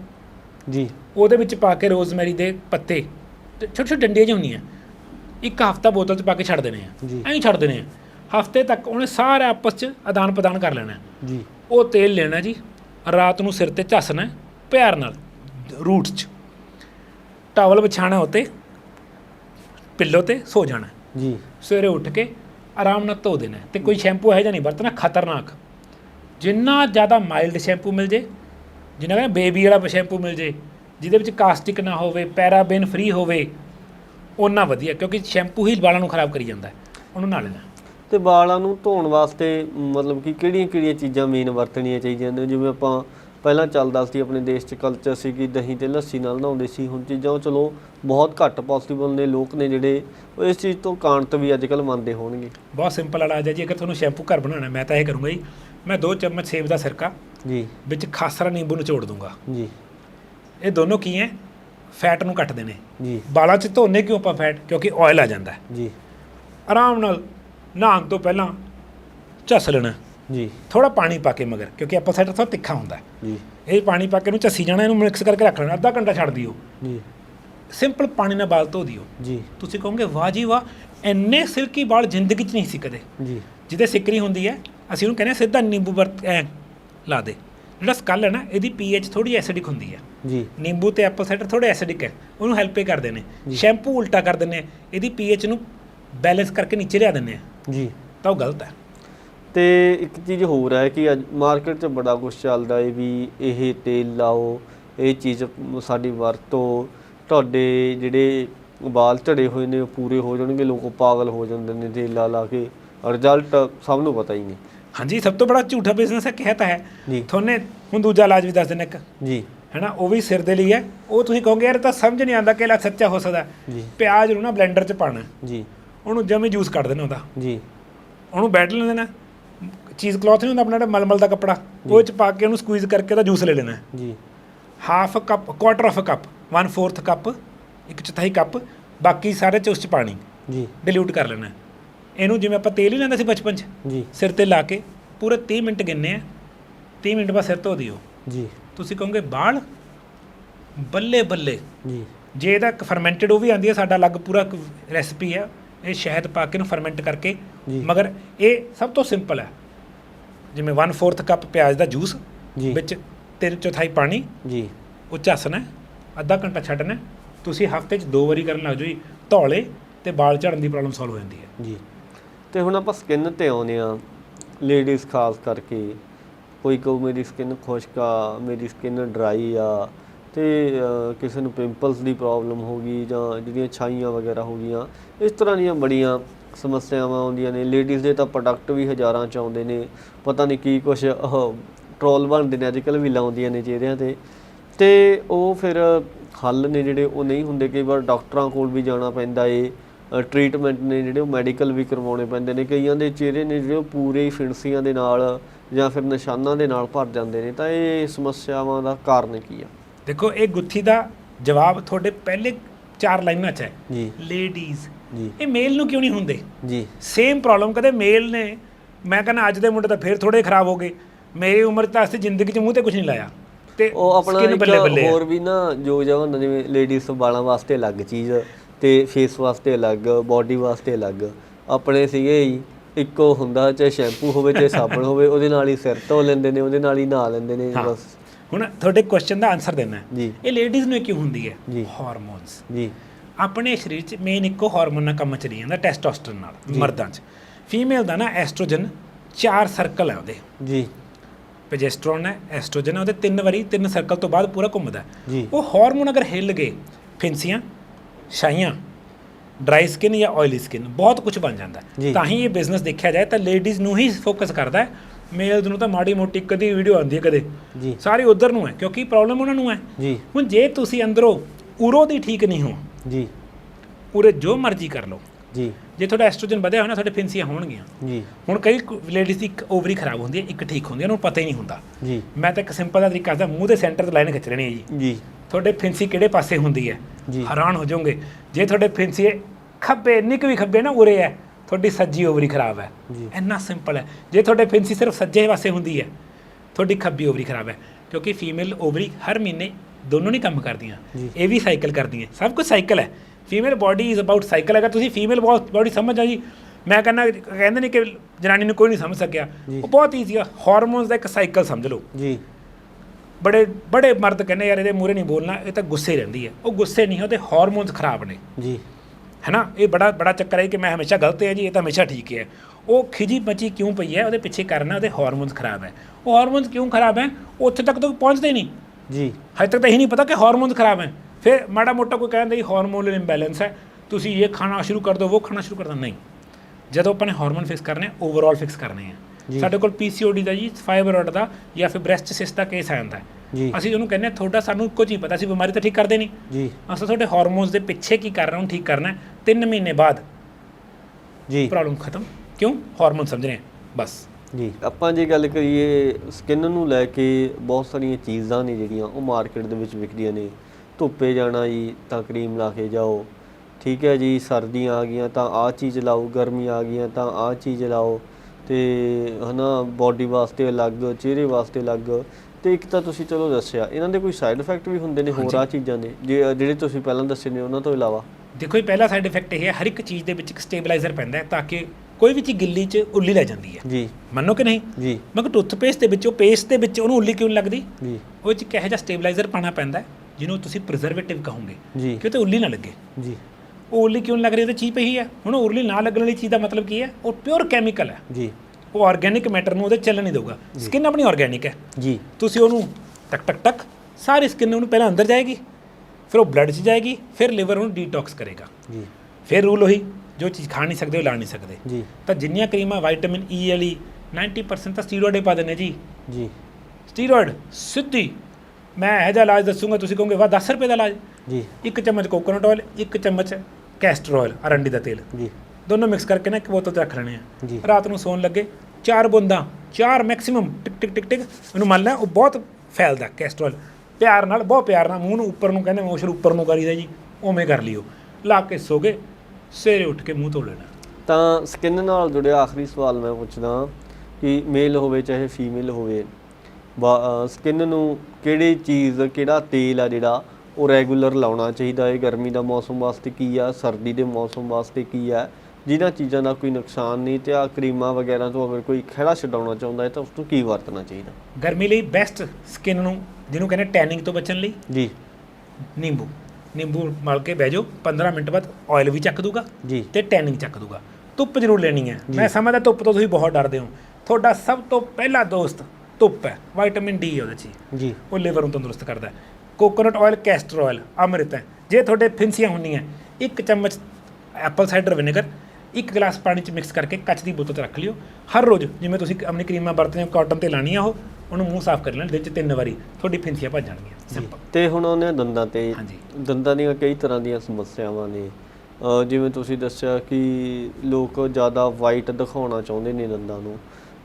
ਜੀ। ਉਹਦੇ ਵਿੱਚ ਪਾ ਕੇ ਰੋਜ਼ਮੈਰੀ ਦੇ ਪੱਤੇ ਤੇ ਛੋਟੇ ਛੋਟੇ ਡੰਡੀਆਂ ਜਿਹੀ ਹੁੰਦੀਆਂ ਇੱਕ ਹਫਤਾ ਬੋਤਲ 'ਚ ਪਾ ਕੇ ਛੱਡ ਦੇਣੇ ਆ। ਐਂ ਛੱਡ ਦੇਣੇ ਆ ਹਫ਼ਤੇ ਤੱਕ ਉਹਨੇ ਸਾਰੇ ਆਪਸ 'ਚ ਆਦਾਨ ਪ੍ਰਦਾਨ ਕਰ ਲੈਣਾ। ਜੀ ਉਹ ਤੇਲ ਲੈਣਾ ਜੀ ਰਾਤ ਨੂੰ ਸਿਰ ਤੇ ਝੱਸਣਾ ਪਿਆਰ ਨਾਲ ਰੂਟਸ 'ਚ ਟਾਵਲ ਵਿਛਾਣਾ ਉੱਤੇ ਪਿੱਲੋ ਤੇ ਸੋ ਜਾਣਾ। ਜੀ ਸਵੇਰੇ ਉੱਠ ਕੇ ਆਰਾਮ ਨਾਲ ਧੋ ਦੇਣਾ। ਤੇ ਕੋਈ ਸ਼ੈਂਪੂ ਹੈ ਜਾਂ ਨਹੀਂ ਵਰਤਣਾ ਖਤਰਨਾਕ ਜਿੰਨਾ ਜ਼ਿਆਦਾ ਮਾਈਲਡ ਸ਼ੈਂਪੂ ਮਿਲ ਜੇ ਜਿੰਨਾ ਕਹਿੰਦੇ ਬੇਬੀ ਵਾਲਾ ਸ਼ੈਂਪੂ ਮਿਲ ਜੇ ਜਿਹਦੇ ਵਿੱਚ ਕਾਸਟਿਕ ਨਾ ਹੋਵੇ ਪੈਰਾਬੇਨ ਫ੍ਰੀ ਹੋਵੇ ਉਹਨਾਂ ਵਧੀਆ ਕਿਉਂਕਿ ਸ਼ੈਂਪੂ ਹੀ ਵਾਲਾਂ ਨੂੰ ਖਰਾਬ ਕਰੀ ਜਾਂਦਾ ਹੈ। ਉਹਨੂੰ ਨਾ ਲੈਣਾ ਤੇ ਵਾਲਾਂ ਨੂੰ ਧੋਣ ਵਾਸਤੇ ਮਤਲਬ ਕਿ ਕਿਹੜੀਆਂ-ਕਿਹੜੀਆਂ ਚੀਜ਼ਾਂ ਮੇਨ ਵਰਤਣੀਆਂ ਚਾਹੀਦੀਆਂ ਨੇ? ਜਿਵੇਂ ਆਪਾਂ ਪਹਿਲਾਂ ਚੱਲਦਾ ਸੀ ਆਪਣੇ ਦੇਸ਼ 'ਚ ਕਲਚਰ ਸੀ ਕਿ ਦਹੀਂ ਤੇ ਲੱਸੀ ਨਾਲ ਨਹਾਉਂਦੇ ਸੀ ਹੁਣ ਚੀਜ਼ਾਂ ਉਹ ਚਲੋ ਬਹੁਤ ਘੱਟ ਪੋਸੀਬਲ ਨੇ ਲੋਕ ਨੇ ਜਿਹੜੇ ਉਹ ਇਸ ਚੀਜ਼ ਤੋਂ ਕਾਂਤ ਵੀ ਅੱਜਕੱਲ ਮੰਨਦੇ ਹੋਣਗੇ। ਬਹੁਤ ਸਿੰਪਲ ਇਲਾਜ ਹੈ ਜੀ ਅਗਰ ਤੁਹਾਨੂੰ ਸ਼ੈਂਪੂ ਘਰ ਬਣਾਉਣਾ ਮੈਂ ਤਾਂ ਇਹ ਕਰੂੰਗਾ ਜੀ। ਮੈਂ ਦੋ ਚਮਚ ਸੇਬ ਦਾ ਸਿਰਕਾ ਜੀ। ਵਿੱਚ ਖਾਸਰਾ ਨਿੰਬੂ ਨਿਚੋੜ ਦੂੰਗਾ। ਜੀ। ਇਹ ਦੋਨੋਂ ਕੀ ਹੈ? ਫੈਟ ਨੂੰ ਕੱਟਦੇ ਨੇ ਜੀ। ਵਾਲਾਂ 'ਚ ਧੋਨੇ ਕਿਉਂ ਆਪਾਂ ਫੈਟ? ਕਿਉਂਕਿ ਆਇਲ ਆ ਜਾਂਦਾ। ਹੈ। ਜੀ। ਆਰਾਮ ਨਾਲ ਨਹਾਉਣ ਤੋਂ ਪਹਿਲਾਂ ਝੱਸ ਲੈਣਾ। ਜੀ। ਥੋੜਾ ਪਾਣੀ ਪਾ ਕੇ ਮਗਰ ਕਿਉਂਕਿ ਐਪਲ ਸਾਈਡਰ ਥੋੜਾ ਤਿੱਖਾ ਹੁੰਦਾ। ਹੈ। ਜੀ। ਇਹ ਪਾਣੀ ਪਾ ਕੇ ਇਹਨੂੰ ਝੱਸੀ ਜਾਣਾ ਇਹਨੂੰ ਮਿਕਸ ਕਰਕੇ ਰੱਖ ਲੈਣਾ। ਅੱਧਾ ਘੰਟਾ ਛੱਡ ਦਿਓ। ਜੀ। ਸਿੰਪਲ ਪਾਣੀ ਨਾਲ ਵਾਲ ਧੋ ਦਿਓ। ਜੀ। ਤੁਸੀਂ ਕਹੋਗੇ ਵਾਹ ਜੀ ਵਾਹ ਇੰਨੇ ਸਿਲਕੀ ਵਾਲ ਜ਼ਿੰਦਗੀ 'ਚ ਨਹੀਂ ਸੀ ਕਦੇ। ਜੀ। ਜਿਹਦੇ ਸਿੱਕਰੀ ਹੁੰਦੀ ਹੈ ਅਸੀਂ ਉਹਨੂੰ ਕਹਿੰਦੇ ਸਿੱਧਾ ਨਿੰਬੂ ਵਰਤ ਐ ਲਾ ਦੇ। ਜਿਹੜਾ ਸਕਲ ਹੈ ਨਾ ਇਹਦੀ ਪੀਐਚ ਥੋੜੀ ਐਸਿਡਿਕ ਹੁੰਦੀ ਹੈ। ਜੀ। ਨਿੰਬੂ ਤੇ ਐਪਲ ਸਾਈਡਰ ਥੋੜੇ ਐਸਿਡਿਕ ਹੈ ਉਹਨੂੰ ਹੈਲਪ ਹੀ ਕਰਦੇ ਨੇ। ਸ਼ੈਂਪੂ ਉਲਟਾ ਕਰ ਦਿੰਦੇ ਆ ਇਹਦੀ ਪੀਐਚ ਨੂੰ ਬੈਲੈਂਸ ਕਰਕੇ ਨੀਚੇ ਲਿਆ ਦਿੰਦੇ ਆ ਜੀ। ਤਾਂ ਉਹ ਗਲਤ ਹੈ। ਤੇ ਇੱਕ ਚੀਜ਼ ਹੋਰ ਹੈ ਕਿ ਅੱਜ ਮਾਰਕੀਟ 'ਚ ਬੜਾ ਕੁਝ ਚੱਲਦਾ ਹੈ ਵੀ ਇਹ ਤੇਲ ਲਾਓ ਇਹ ਚੀਜ਼ ਸਾਡੀ ਵਰਤੋ ਤੁਹਾਡੇ ਜਿਹੜੇ ਵਾਲ ਝੜੇ ਹੋਏ ਨੇ ਉਹ ਪੂਰੇ ਹੋ ਜਾਣਗੇ ਲੋਕ ਪਾਗਲ ਹੋ ਜਾਂਦੇ ਨੇ ਤੇਲ ਲਾ ਲਾ ਕੇ। ਰਿਜ਼ਲਟ ਸਭ ਨੂੰ ਪਤਾ ਹੀ ਨਹੀਂ। ਹਾਂਜੀ ਸਭ ਤੋਂ ਬੜਾ ਝੂਠਾ ਬਿਜ਼ਨਸ ਹੈ ਕਿਹਾ ਤਾਂ ਹੈ। ਜੀ। ਤੁਹਾਨੂੰ ਹੁਣ ਦੂਜਾ ਇਲਾਜ ਵੀ ਦੱਸ ਦਿੰਦਾ ਇੱਕ। ਜੀ। ਹੈਨਾ ਉਹ ਵੀ ਸਿਰ ਦੇ ਲਈ ਹੈ। ਉਹ ਤੁਸੀਂ ਕਹੋਗੇ ਯਾਰ ਤਾਂ ਸਮਝ ਨਹੀਂ ਆਉਂਦਾ ਕਿ ਇਲਾਜ ਸੱਚਾ ਹੋ ਸਕਦਾ। ਜੀ। ਪਿਆਜ਼ ਨੂੰ ਨਾ ਬਲੈਂਡਰ 'ਚ ਪਾਣਾ ਜੀ। ਉਹਨੂੰ ਜਮੀ ਜੂਸ ਕੱਢ ਦੇਣਾ ਉਹਦਾ। ਜੀ। ਉਹਨੂੰ ਬੈਟ ਲੈਣਾ। ਦੇਣਾ ਚੀਜ਼ ਕਲੌਥ ਨਹੀਂ ਹੁੰਦਾ ਆਪਣਾ ਜਿਹੜਾ ਮਲਮਲ ਦਾ ਕੱਪੜਾ। ਉਹ 'ਚ ਪਾ ਕੇ ਉਹਨੂੰ ਸਕੁਈਜ਼ ਕਰਕੇ ਉਹਦਾ ਜੂਸ ਲੈ ਲੈਣਾ। ਜੀ। Half cup quarter of cup 1/4 cup ਇੱਕ ਚੌਥਾਈ ਕੱਪ ਬਾਕੀ ਸਾਰੇ ਚ ਉਸ ਚ ਪਾਣੀ। ਜੀ। ਡਿਲੂਟ ਕਰ ਲੈਣਾ। ਇਹਨੂੰ ਜਿਵੇਂ ਆਪਾਂ ਤੇਲ ਹੀ ਲੈਂਦਾ ਸੀ ਬਚਪਨ ਚ ਜੀ। ਸਿਰ ਤੇ ਲਾ ਕੇ ਪੂਰੇ 30 ਮਿੰਟ ਗਿਣਨੇ ਆ 30 ਮਿੰਟ ਬਾਅਦ ਸਿਰ ਧੋ ਦਿਓ। ਜੀ। ਤੁਸੀਂ ਕਹੋਗੇ ਬਾਲ ਬੱਲੇ ਬੱਲੇ। ਜੀ। ਜੇ ਇਹਦਾ ਫਰਮੈਂਟਡ ਉਹ ਵੀ ਆਂਦੀ ਹੈ ਸਾਡਾ ਅਲੱਗ ਪੂਰਾ ਰੈਸਪੀ ਹੈ ਇਹ ਸ਼ਹਿਦ ਪਾ ਕੇ ਨੂੰ ਫਰਮੈਂਟ ਕਰਕੇ। ਮਗਰ ਇਹ ਸਭ ਤੋਂ ਸਿੰਪਲ ਹੈ ਜਿਵੇਂ 1/4 ਕੱਪ ਪਿਆਜ਼ ਦਾ ਜੂਸ ਜੀ। ਵਿੱਚ ਤਿੰਨ ਚੌਥਾਈ ਪਾਣੀ। ਜੀ। ਉਹ ਝੱਸਣਾ ਅੱਧਾ ਘੰਟਾ ਛੱਡਣਾ। ਤੁਸੀਂ ਹਫ਼ਤੇ 'ਚ ਦੋ ਵਾਰੀ ਕਰਨ ਲੱਗ ਜਾਓ ਜੀ ਧੌਲੇ ਤੇ ਵਾਲ ਝੜਨ ਦੀ ਪ੍ਰੋਬਲਮ ਸੋਲਵ ਹੋ ਜਾਂਦੀ ਹੈ। ਜੀ। ਤੇ ਹੁਣ ਆਪਾਂ ਸਕਿਨ ਤੇ ਆਉਂਦੇ ਆ ਲੇਡੀਜ਼ ਖਾਸ ਕਰਕੇ। ਕੋਈ ਕਹੂ ਮੇਰੀ ਸਕਿਨ ਖੁਸ਼ਕ ਆ, ਮੇਰੀ ਸਕਿਨ ਡਰਾਈ ਆ, ਤੇ ਕਿਸੇ ਨੂੰ ਪਿੰਪਲਸ ਦੀ ਪ੍ਰੋਬਲਮ ਹੋ ਗਈ ਜਾਂ ਜਿਹੜੀਆਂ ਛਾਈਆਂ ਵਗੈਰਾ ਹੋ ਗਈਆਂ, ਇਸ ਤਰ੍ਹਾਂ ਦੀਆਂ ਬੜੀਆਂ ਸਮੱਸਿਆਵਾਂ ਆਉਂਦੀਆਂ ਨੇ। ਲੇਡੀਜ਼ ਦੇ ਤਾਂ ਪ੍ਰੋਡਕਟ ਵੀ ਹਜ਼ਾਰਾਂ ਚ ਆਉਂਦੇ ਨੇ। ਪਤਾ ਨਹੀਂ ਕੀ ਕੁਛ ਟ੍ਰੋਲ ਬਣਦੇ ਨੇ ਅੱਜਕੱਲ ਵੀ ਲਾਉਂਦੀਆਂ ਨੇ ਚਿਹਰਿਆਂ ਤੇ। ਤੇ ਉਹ ਫਿਰ ਹੱਲ ਨੇ ਜਿਹੜੇ, ਉਹ ਨਹੀਂ ਹੁੰਦੇ। ਕਈ ਵਾਰ ਡਾਕਟਰਾਂ ਕੋਲ ਵੀ ਜਾਣਾ ਪੈਂਦਾ ਏ। ਟ੍ਰੀਟਮੈਂਟ ਨੇ ਜਿਹੜੇ ਉਹ ਮੈਡੀਕਲ ਵੀ ਕਰਵਾਉਣੇ ਪੈਂਦੇ ਨੇ। ਕਈਆਂ ਦੇ ਚਿਹਰੇ ਨੇ ਜਿਹੜੇ ਉਹ ਪੂਰੇ ਹੀ ਫਿਣਸੀਆਂ ਦੇ ਨਾਲ ਜਾਂ ਫਿਰ ਨਿਸ਼ਾਨਾਂ ਦੇ ਨਾਲ ਭਰ ਜਾਂਦੇ ਨੇ। ਤਾਂ ਇਹ ਸਮੱਸਿਆਵਾਂ ਦਾ ਕਾਰਨ ਕੀ ਆ? ਦੇਖੋ ਇਹ ਗੁੱਥੀ ਦਾ ਜਵਾਬ ਤੁਹਾਡੇ ਪਹਿਲੇ ਚਾਰ ਲਾਈਨਾਂ 'ਚ ਹੈ। ਜੀ। ਲੇਡੀਜ਼ ਜੀ। ਇਹ ਮੇਲ ਨੂੰ ਕਿਉਂ ਨਹੀਂ ਹੁੰਦੇ? ਜੀ। ਸੇਮ ਪ੍ਰੋਬਲਮ ਕਦੇ ਮੇਲ ਨੇ ਮੈਂ ਕਹਿੰਦਾ ਅੱਜ ਦੇ ਮੁੰਡੇ ਤਾਂ ਫੇਰ ਥੋੜੇ ਖਰਾਬ ਹੋ ਗਏ। ਮੇਰੀ ਉਮਰ ਤਾਂ ਅਸੀਂ ਜ਼ਿੰਦਗੀ 'ਚ ਮੂੰਹ ਤੇ ਕੁਝ ਨਹੀਂ ਲਾਇਆ। ਤੇ ਉਹ ਆਪਣਾ ਇੱਕ ਬੱਲੇ ਬੱਲੇ। ਹੋਰ ਵੀ ਨਾ ਜੋ ਜਿਹਾ ਹੁੰਦਾ ਜਿਵੇਂ ਲੇਡੀਜ਼ ਵਾਲਾਂ ਵਾਸਤੇ ਅਲੱਗ ਚੀਜ਼। ਤੇ ਫੇਸ ਵਾਸਤੇ ਅਲੱਗ ਬਾਡੀ ਵਾਸਤੇ ਅਲੱਗ। ਆਪਣੇ ਸੀਗੇ ਹੀ ਇੱਕੋ ਹੁੰਦਾ ਚਾਹੇ ਸ਼ੈਂਪੂ ਹੋਵੇ ਚਾਹੇ ਸਾਬਣ ਹੋਵੇ ਉਹਦੇ ਨਾਲ ਹੀ ਸਿਰ ਧੋ ਲੈਂਦੇ ਨੇ ਉਹਦੇ ਨਾਲ ਹੀ ਨਹਾ ਲੈਂਦੇ ਨੇ। ਬਸ। ਹੁਣ ਤੁਹਾਡੇ ਕੁਐਸਚਨ ਦਾ ਆਨਸਰ ਦੇਣਾ ਹੈ। ਜੀ। ਇਹ ਲੇਡੀਜ਼ ਨੂੰ ਕਿਉਂ ਹੁੰਦੀ ਹੈ? ਜੀ। ਹਾਰਮੋਨਸ ਜੀ। ਆਪਣੇ ਸਰੀਰ 'ਚ ਮੇਨ ਇੱਕੋ ਹਾਰਮੋਨ ਨਾਲ ਕੰਮ ਚੱਲੀ ਜਾਂਦਾ ਟੈਸਟੋਸਟਰਨ ਨਾਲ ਮਰਦਾਂ 'ਚ। ਫੀਮੇਲ ਦਾ ਨਾ ਐਸਟ੍ਰੋਜਨ ਚਾਰ ਸਰਕਲ ਹੈ ਉਹਦੇ। ਜੀ। ਪ੍ਰੋਜੈਸਟਰੋਨ ਹੈ ਐਸਟ੍ਰੋਜਨ ਹੈ ਉਹਦੇ ਤਿੰਨ ਵਾਰੀ ਤਿੰਨ ਸਰਕਲ ਤੋਂ ਬਾਅਦ ਪੂਰਾ ਘੁੰਮਦਾ। ਜੀ। ਉਹ ਹਾਰਮੋਨ ਅਗਰ ਹਿੱਲ ਗਏ ਫਿੰਸੀਆਂ ਛਾਈਆਂ ਡਰਾਈ ਸਕਿਨ ਜਾਂ ਆਇਲੀ ਸਕਿਨ ਬਹੁਤ ਕੁਝ ਬਣ ਜਾਂਦਾ ਹੈ। ਜੀ। ਤਾਂ ਹੀ ਇਹ ਬਿਜ਼ਨਸ ਦੇਖਿਆ ਜਾਏ ਤਾਂ ਲੇਡੀਜ਼ ਨੂੰ ਹੀ ਫੋਕਸ ਕਰਦਾ ਹੈ। ਨੂੰ ਤਾਂ ਮਾੜੀ ਮੋਟੀ ਕਦੀ ਵੀਡੀਓ ਆਉਂਦੀ ਹੈ ਕਦੇ। ਜੀ। ਸਾਰੀ ਉਧਰ ਨੂੰ ਹੈ ਕਿਉਂਕਿ ਪ੍ਰੋਬਲਮ ਉਹਨਾਂ ਨੂੰ ਹੈ। ਜੀ। ਹੁਣ ਜੇ ਤੁਸੀਂ ਅੰਦਰੋਂ ਉਰੋਂ ਦੀ ਠੀਕ ਨਹੀਂ ਹੋ ਜੀ। ਉਰੇ ਜੋ ਮਰਜ਼ੀ ਕਰ ਲਓ। ਜੀ। ਜੇ ਤੁਹਾਡਾ ਐਸਟ੍ਰੋਜਨ ਵਧਿਆ ਨਾ ਤੁਹਾਡੇ ਫਿੰਸੀਆਂ ਹੋਣਗੀਆਂ। ਜੀ। ਹੁਣ ਕਈ ਲੇਡੀਜ਼ ਦੀ ਇੱਕ ਓਵਰੀ ਖਰਾਬ ਹੁੰਦੀ ਹੈ ਇੱਕ ਠੀਕ ਹੁੰਦੀ ਹੈ ਉਹਨੂੰ ਪਤਾ ਹੀ ਨਹੀਂ ਹੁੰਦਾ। ਜੀ। ਮੈਂ ਤਾਂ ਇੱਕ ਸਿੰਪਲ ਦਾ ਤਰੀਕਾ ਦੱਸਦਾ ਮੂੰਹ ਦੇ ਸੈਂਟਰ ਤੇ ਲਾਈਨ ਖਿੱਚ ਲੈਣੀ ਹੈ ਜੀ। ਜੀ। ਤੁਹਾਡੇ ਫਿੰਸੀ ਕਿਹੜੇ ਪਾਸੇ ਹੁੰਦੀ ਹੈ? ਜੀ। ਹੈਰਾਨ ਹੋ ਜਾਓਗੇ। ਜੇ ਤੁਹਾਡੇ ਫਿੰਸੀ ਖੱਬੇ ਨਿਕ ਵੀ ਖੱਬੇ ਨਾ ਉਰੇ ਹੈ ਤੁਹਾਡੀ ਸੱਜੀ ਓਵਰੀ ਖਰਾਬ ਹੈ। ਇੰਨਾ ਸਿੰਪਲ ਹੈ। ਜੇ ਤੁਹਾਡੇ ਫਿੰਸੀ ਸਿਰਫ ਸੱਜੇ ਪਾਸੇ ਹੁੰਦੀ ਹੈ ਤੁਹਾਡੀ ਖੱਬੀ ਓਵਰੀ ਖਰਾਬ ਹੈ ਕਿਉਂਕਿ ਫੀਮੇਲ ਓਵਰੀ ਹਰ ਮਹੀਨੇ ਦੋਨੋਂ ਨਹੀਂ ਕੰਮ ਕਰਦੀਆਂ। ਇਹ ਵੀ ਸਾਈਕਲ ਕਰਦੀਆਂ। ਸਭ ਕੁਝ ਸਾਈਕਲ ਹੈ। Female body is about cycle ਅਗਰ ਤੁਸੀਂ ਫੀਮੇਲ ਬਾਡੀ ਸਮਝ ਆ ਜੀ ਮੈਂ ਕਹਿੰਦਾ ਕਹਿੰਦੇ ਨੇ ਕਿ ਜਨਾਨੀ ਨੂੰ ਕੋਈ ਨਹੀਂ ਸਮਝ ਸਕਿਆ। ਉਹ ਬਹੁਤ ਈਜ਼ੀ ਆ। ਹਾਰਮੋਨਸ ਦਾ ਇੱਕ ਸਾਈਕਲ ਸਮਝ ਲਓ। ਜੀ। ਬੜੇ ਬੜੇ ਮਰਦ ਕਹਿੰਦੇ ਯਾਰ ਇਹਦੇ ਮੂਹਰੇ ਨਹੀਂ ਬੋਲਣਾ ਇਹ ਤਾਂ ਗੁੱਸੇ ਰਹਿੰਦੀ ਹੈ। ਉਹ ਗੁੱਸੇ ਨਹੀਂ ਉਹਦੇ ਹਾਰਮੋਨਸ ਖਰਾਬ ਨੇ। ਜੀ। ਹੈਨਾ? ਇਹ ਬੜਾ ਬੜਾ ਚੱਕਰ ਹੈ ਕਿ ਮੈਂ ਹਮੇਸ਼ਾ ਗਲਤ ਹਾਂ ਜੀ ਇਹ ਤਾਂ ਹਮੇਸ਼ਾ ਠੀਕ ਹੈ। ਉਹ ਖਿਜੀ ਮਚੀ ਕਿਉਂ ਪਈ ਹੈ ਉਹਦੇ ਪਿੱਛੇ ਕਾਰਨ ਹੈ ਉਹਦੇ ਹਾਰਮੋਨਸ ਖਰਾਬ ਹੈ। ਉਹ ਹਾਰਮੋਨਸ ਕਿਉਂ ਖਰਾਬ ਹੈ? ਉੱਥੇ ਤੱਕ ਤਾਂ ਪਹੁੰਚਦੇ ਨਹੀਂ। ਜੀ। ਹਜੇ ਤੱਕ ਤਾਂ ਇਹ ਨਹੀਂ ਪਤਾ ਕਿ ਹਾਰਮੋਨ ਖਰਾਬ ਹੈ। ਫਿਰ ਮਾੜਾ ਮੋਟਾ ਕੋਈ ਕਹਿੰਦਾ ਜੀ ਹਾਰਮੋਨਲ ਇੰਬੈਲੈਂਸ ਹੈ। ਤੁਸੀਂ ਇਹ ਖਾਣਾ ਸ਼ੁਰੂ ਕਰ ਦਿਓ ਉਹ ਖਾਣਾ ਸ਼ੁਰੂ ਕਰ ਦਿਓ। ਨਹੀਂ। ਜਦੋਂ ਆਪਾਂ ਨੇ ਹਾਰਮੋਨ ਫਿਕਸ ਕਰਨੇ ਓਵਰਆਲ ਫਿਕਸ ਕਰਨੇ ਆ। ਸਾਡੇ ਕੋਲ ਪੀਸੀਓਡੀ ਦਾ ਜੀ ਫਾਈਬਰੋਇਡ ਦਾ ਜਾਂ ਫਿਰ ਬ੍ਰੈਸਟ ਸਿਸਟ ਦਾ ਕੇਸ ਆ ਜਾਂਦਾ ਹੈ। ਜੀ। ਅਸੀਂ ਉਹਨੂੰ ਕਹਿੰਦੇ ਹਾਂ ਤੁਹਾਡਾ ਸਾਨੂੰ ਕੁਝ ਹੀ ਪਤਾ ਸੀ ਬਿਮਾਰੀ ਤਾਂ ਠੀਕ ਕਰਦੇ ਨਹੀਂ। ਜੀ। ਅਸਾਂ ਤੁਹਾਡੇ ਹਾਰਮੋਨਸ ਦੇ ਪਿੱਛੇ ਕੀ ਕਰ ਰਹੇ ਹਾਂ ਠੀਕ ਕਰਨਾ ਹੈ। 3 ਮਹੀਨੇ ਬਾਅਦ ਜੀ। ਪ੍ਰੋਬਲਮ ਖਤਮ। ਕਿਉਂ? ਹਾਰਮੋਨ ਸਮਝ ਰਹੇ ਹਾਂ। ਬਸ। ਜੀ। ਆਪਾਂ ਜੇ ਗੱਲ ਕਰੀਏ ਸਕਿਨ ਨੂੰ ਲੈ ਕੇ ਬਹੁਤ ਸਾਰੀਆਂ ਚੀਜ਼ਾਂ ਨੇ ਜਿਹੜੀਆਂ ਉਹ ਮਾਰਕੀਟ ਦੇ ਵਿੱਚ ਵਿਕਦੀਆਂ ਨੇ। ਧੁੱਪੇ ਜਾਣਾ ਜੀ ਤਾਂ ਕਰੀਮ ਲਾ ਕੇ ਜਾਓ। ਠੀਕ ਹੈ ਜੀ ਸਰਦੀਆਂ ਆ ਗਈਆਂ ਤਾਂ ਆਹ ਚੀਜ਼ ਲਾਓ ਗਰਮੀ ਆ ਗਈਆਂ ਤਾਂ ਆਹ ਚੀਜ਼ ਲਾਓ। ਤੇ ਹਨਾ ਬਾਡੀ ਵਾਸਤੇ ਅਲੱਗ ਚਿਹਰੇ ਵਾਸਤੇ ਅਲੱਗ। ਤੇ ਇੱਕ ਤਾਂ ਤੁਸੀਂ ਚਲੋ ਦੱਸਿਆ ਇਹਨਾਂ ਦੇ ਕੋਈ ਸਾਈਡ ਇਫੈਕਟ ਵੀ ਹੁੰਦੇ ਨੇ ਹੋਰ ਆ ਚੀਜ਼ਾਂ ਦੇ ਜੇ- ਜਿਹੜੇ ਤੁਸੀਂ ਪਹਿਲਾਂ ਦੱਸੇ ਨੇ ਉਹਨਾਂ ਤੋਂ ਇਲਾਵਾ? ਦੇਖੋ ਇਹ ਪਹਿਲਾ ਸਾਈਡ ਇਫੈਕਟ ਇਹ ਹੈ ਹਰ ਇੱਕ ਚੀਜ਼ ਦੇ ਵਿੱਚ ਇੱਕ ਸਟੇਬਲਾਈਜ਼ਰ ਪੈਂਦਾ ਹੈ ਤਾਂ ਕਿ ਕੋਈ ਵੀ ਚੀਜ਼ ਗਿੱਲੀ 'ਚ ਉੱਲੀ ਲੈ ਜਾਂਦੀ ਹੈ। ਜੀ। ਮੰਨੋ ਕਿ ਨਹੀਂ? ਜੀ। ਮਗਰ ਟੁੱਥਪੇਸਟ ਦੇ ਵਿੱਚ ਉਹ ਪੇਸਟ ਦੇ ਵਿੱਚ ਉਹਨੂੰ ਉੱਲੀ ਕਿਉਂ ਨੀ ਲੱਗਦੀ? ਜੀ। ਉਹ 'ਚ ਕਿਹੋ ਜਿਹਾ ਸਟੇਬਲਾਈਜ਼ਰ ਪਾਣਾ ਪੈਂਦਾ ਹੈ, ਜਿਹਨੂੰ ਤੁਸੀਂ ਪ੍ਰੀਜ਼ਰਵੇਟਿਵ ਕਹੋਗੇ। ਜੀ। ਕਿ ਉਹ ਤੇ ਉੱਲੀ ਨਾ ਲੱਗੇ। ਜੀ। ਉਹ ਉੱਲੀ ਕਿਉਂ ਲੱਗ ਰਹੀ? ਉਹਦੇ ਚੀਜ਼ ਪਈ ਹੈ ਹੁਣ ਉਹ ਉੱਲੀ ਨਾ ਲੱਗਣ ਵਾਲੀ ਚੀਜ਼ ਦਾ ਮਤਲਬ ਕੀ ਹੈ ਉਹ ਪਿਓਰ ਕੈਮੀਕਲ ਹੈ ਜੀ। ਉਹ ਆਰਗੇਨਿਕ ਮੈਟਰ ਨੂੰ ਉਹਦੇ ਚੱਲਣ ਨਹੀਂ ਦੇਊਗਾ। ਸਕਿਨ ਆਪਣੀ ਆਰਗੇਨਿਕ ਹੈ। ਜੀ। ਤੁਸੀਂ ਉਹਨੂੰ ਟਕ ਟਕ ਟਕ ਸਾਰੀ ਸਕਿਨ ਉਹਨੂੰ ਪਹਿਲਾਂ ਅੰਦਰ ਜਾਏਗੀ ਫਿਰ ਉਹ ਬਲੱਡ 'ਚ ਜਾਏਗੀ ਫਿਰ ਲਿਵਰ ਉਹਨੂੰ ਡੀਟੌਕਸ ਕਰੇਗਾ। ਜੀ। ਫਿਰ ਰੂਲ ਉਹੀ ਜੋ ਚੀਜ਼ ਖਾ ਨਹੀਂ ਸਕਦੇ ਉਹ ਲਾ ਨਹੀਂ ਸਕਦੇ। ਜੀ। ਤਾਂ ਜਿੰਨੀਆਂ ਕਰੀਮਾਂ ਵਿਟਾਮਿਨ ਈ ਵਾਲੀ 90% ਤਾਂ ਸਟੀਰੋਇਡ ਹੀ ਪਾ ਦਿੰਦੇ ਜੀ। ਜੀ। ਸਟੀਰੋਇਡ ਸਿੱਧੀ। ਮੈਂ ਇਹ ਜਿਹਾ ਇਲਾਜ ਦੱਸੂਗਾ ਤੁਸੀਂ ਕਹੋਗੇ ਵਾਹ 10 ਰੁਪਏ ਦਾ ਇਲਾਜ। ਜੀ। ਇੱਕ ਚਮਚ ਕੋਕੋਨਟ ਆਇਲ ਇੱਕ ਚਮਚ ਕੈਸਟਰ ਆਇਲ ਅਰੰਡੀ ਦਾ ਤੇਲ। ਜੀ। ਦੋਨੋਂ ਮਿਕਸ ਕਰਕੇ ਨਾ ਇੱਕ ਬੋਤਲ 'ਚ ਰੱਖ ਲੈਣੇ ਆ। ਜੀ। ਰਾਤ ਨੂੰ ਸੌਣ ਲੱਗੇ ਚਾਰ ਬੂੰਦਾਂ ਚਾਰ ਮੈਕਸਿਮਮ ਟਿਕ ਟਿਕ ਟਿਕ ਟਿਕ ਉਹਨੂੰ ਮੰਨ ਲੈ ਉਹ ਬਹੁਤ ਫੈਲਦਾ ਕੈਸਟਰ ਆਇਲ ਪਿਆਰ ਨਾਲ ਬਹੁਤ ਪਿਆਰ ਨਾਲ ਮੂੰਹ ਨੂੰ ਉੱਪਰ ਨੂੰ ਕਹਿੰਦੇ ਮੋਸ਼ਨ ਉੱਪਰ ਨੂੰ ਕਰੀਦਾ ਜੀ ਉਵੇਂ ਕਰ ਲਿਓ। ਲਾ ਕੇ ਸੋਗੇ ਸਵੇਰੇ ਉੱਠ ਕੇ ਮੂੰਹ ਧੋ ਲੈਣਾ। ਤਾਂ ਸਕਿਨ ਨਾਲ ਜੁੜਿਆ ਆਖਰੀ ਸਵਾਲ ਮੈਂ ਪੁੱਛਦਾ ਕਿ ਮੇਲ ਹੋਵੇ ਚਾਹੇ ਫੀਮੇਲ ਹੋਵੇ ਸਕਿਨ ਨੂੰ ਕਿਹੜੀ ਚੀਜ਼ ਕਿਹੜਾ ਤੇਲ ਆ ਜਿਹੜਾ ਉਹ ਰੈਗੂਲਰ ਲਾਉਣਾ ਚਾਹੀਦਾ ਹੈ। ਗਰਮੀ ਦਾ ਮੌਸਮ ਵਾਸਤੇ ਕੀ ਆ? ਸਰਦੀ ਦੇ ਮੌਸਮ ਵਾਸਤੇ ਕੀ ਆ? ਜਿਨ੍ਹਾਂ ਚੀਜ਼ਾਂ ਦਾ ਕੋਈ ਨੁਕਸਾਨ ਨਹੀਂ ਤੇ ਆ ਕਰੀਮਾਂ ਵਗੈਰਾ ਤੋਂ ਅਗਰ ਕੋਈ ਖਹਿੜਾ ਛਡਾਉਣਾ ਚਾਹੁੰਦਾ ਹੈ ਤਾਂ ਉਸ ਨੂੰ ਕੀ ਵਰਤਣਾ ਚਾਹੀਦਾ? ਗਰਮੀ ਲਈ ਬੈਸਟ ਸਕਿਨ ਨੂੰ ਜਿਹਨੂੰ ਕਹਿੰਦੇ ਟੈਨਿੰਗ ਤੋਂ ਬਚਣ ਲਈ। ਜੀ। ਨਿੰਬੂ। ਨਿੰਬੂ ਮਲ ਕੇ ਬਹਿ ਜਾਓ 15 ਮਿੰਟ ਬਾਅਦ ਆਇਲ ਵੀ ਚੱਕ ਦੂਗਾ ਜੀ। ਤੇ ਟੈਨਿੰਗ ਚੱਕ ਦੂਗਾ। ਧੁੱਪ ਜ਼ਰੂਰ ਲੈਣੀ ਹੈ। ਮੈਂ ਸਮਝਦਾ ਧੁੱਪ ਤੋਂ ਤੁਸੀਂ ਬਹੁਤ ਡਰਦੇ ਹੋ। ਤੁਹਾਡਾ ਸਭ ਤੋਂ ਪਹਿਲਾ ਦੋਸਤ ਧੁੱਪ ਹੈ ਵਿਟਾਮਿਨ ਡੀ ਉਹਦੇ 'ਚ। ਜੀ। ਉਹ ਲਿਵਰ ਨੂੰ ਤੰਦਰੁਸਤ ਕਰਦਾ ਹੈ। ਕੋਕੋਨਟ ਆਇਲ ਕੈਸਟਰ ਆਇਲ ਅੰਮ੍ਰਿਤ ਹੈ। ਜੇ ਤੁਹਾਡੇ ਫਿੰਸੀਆਂ ਹੁੰਦੀਆਂ ਇੱਕ ਚਮਚ ਐਪਲ ਸਾਈਡਰ ਵਿਨੇਗਰ ਇੱਕ ਗਲਾਸ ਪਾਣੀ 'ਚ ਮਿਕਸ ਕਰਕੇ ਕੱਚ ਦੀ ਬੋਤਲ 'ਚ ਰੱਖ ਲਿਓ। ਹਰ ਰੋਜ਼ ਜਿਵੇਂ ਤੁਸੀਂ ਆਪਣੀ ਕਰੀਮਾਂ ਵਰਤਦੇ ਹੋ ਕਾਟਨ ਤੇ ਲਾਣੀ ਆ ਉਹ ਉਹਨੂੰ ਮੂੰਹ ਸਾਫ਼ ਕਰ ਲੈਣਾ ਦਿਨ 'ਚ ਤਿੰਨ ਵਾਰੀ ਤੁਹਾਡੀ ਫਿੰਸੀਆਂ ਭੱਜ ਜਾਣਗੀਆਂ। ਸਿੰਪਲ ਤੇ ਹੁਣ ਉਹਨੇ ਦੰਦਾਂ ਤੇ ਦੰਦਾਂ ਦੀਆਂ ਕਈ ਤਰ੍ਹਾਂ ਦੀਆਂ ਸਮੱਸਿਆਵਾਂ ਨੇ। ਜਿਵੇਂ ਤੁਸੀਂ ਦੱਸਿਆ ਕਿ ਲੋਕ ਜ਼ਿਆਦਾ ਵਾਈਟ ਦਿਖਾਉਣਾ ਚਾਹੁੰਦੇ ਨੇ ਦੰਦਾਂ ਨੂੰ।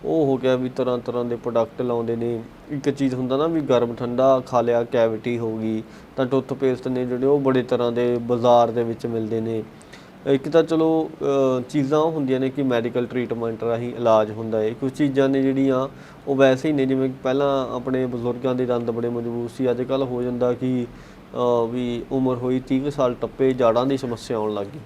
ਉਹ ਹੋ ਗਿਆ ਵੀ ਤਰ੍ਹਾਂ ਤਰ੍ਹਾਂ ਦੇ ਪ੍ਰੋਡਕਟ ਲਾਉਂਦੇ ਨੇ। ਇੱਕ ਚੀਜ਼ ਹੁੰਦਾ ਨਾ ਵੀ ਗਰਮ ਠੰਡਾ ਖਾ ਲਿਆ ਕੈਵਿਟੀ ਹੋ ਗਈ, ਤਾਂ ਟੁੱਥਪੇਸਟ ਨੇ ਜਿਹੜੇ ਉਹ ਬੜੇ ਤਰ੍ਹਾਂ ਦੇ ਬਾਜ਼ਾਰ ਦੇ ਵਿੱਚ ਮਿਲਦੇ ਨੇ। ਇੱਕ ਤਾਂ ਚਲੋ ਚੀਜ਼ਾਂ ਉਹ ਹੁੰਦੀਆਂ ਨੇ ਕਿ ਮੈਡੀਕਲ ਟ੍ਰੀਟਮੈਂਟ ਰਾਹੀਂ ਇਲਾਜ ਹੁੰਦਾ ਹੈ ਕੁਝ ਚੀਜ਼ਾਂ ਨੇ ਜਿਹੜੀਆਂ ਉਹ ਵੈਸੇ ਹੀ ਨੇ, ਜਿਵੇਂ ਪਹਿਲਾਂ ਆਪਣੇ ਬਜ਼ੁਰਗਾਂ ਦੇ ਦੰਦ ਬੜੇ ਮਜ਼ਬੂਤ ਸੀ ਅੱਜ ਕੱਲ ਹੋ ਜਾਂਦਾ ਕਿ ਵੀ ਉਮਰ ਹੋਈ 30 ਕੁ ਸਾਲ ਟੱਪੇ, ਜਾੜਾਂ ਦੀ ਸਮੱਸਿਆ ਆਉਣ ਲੱਗ ਗਈ।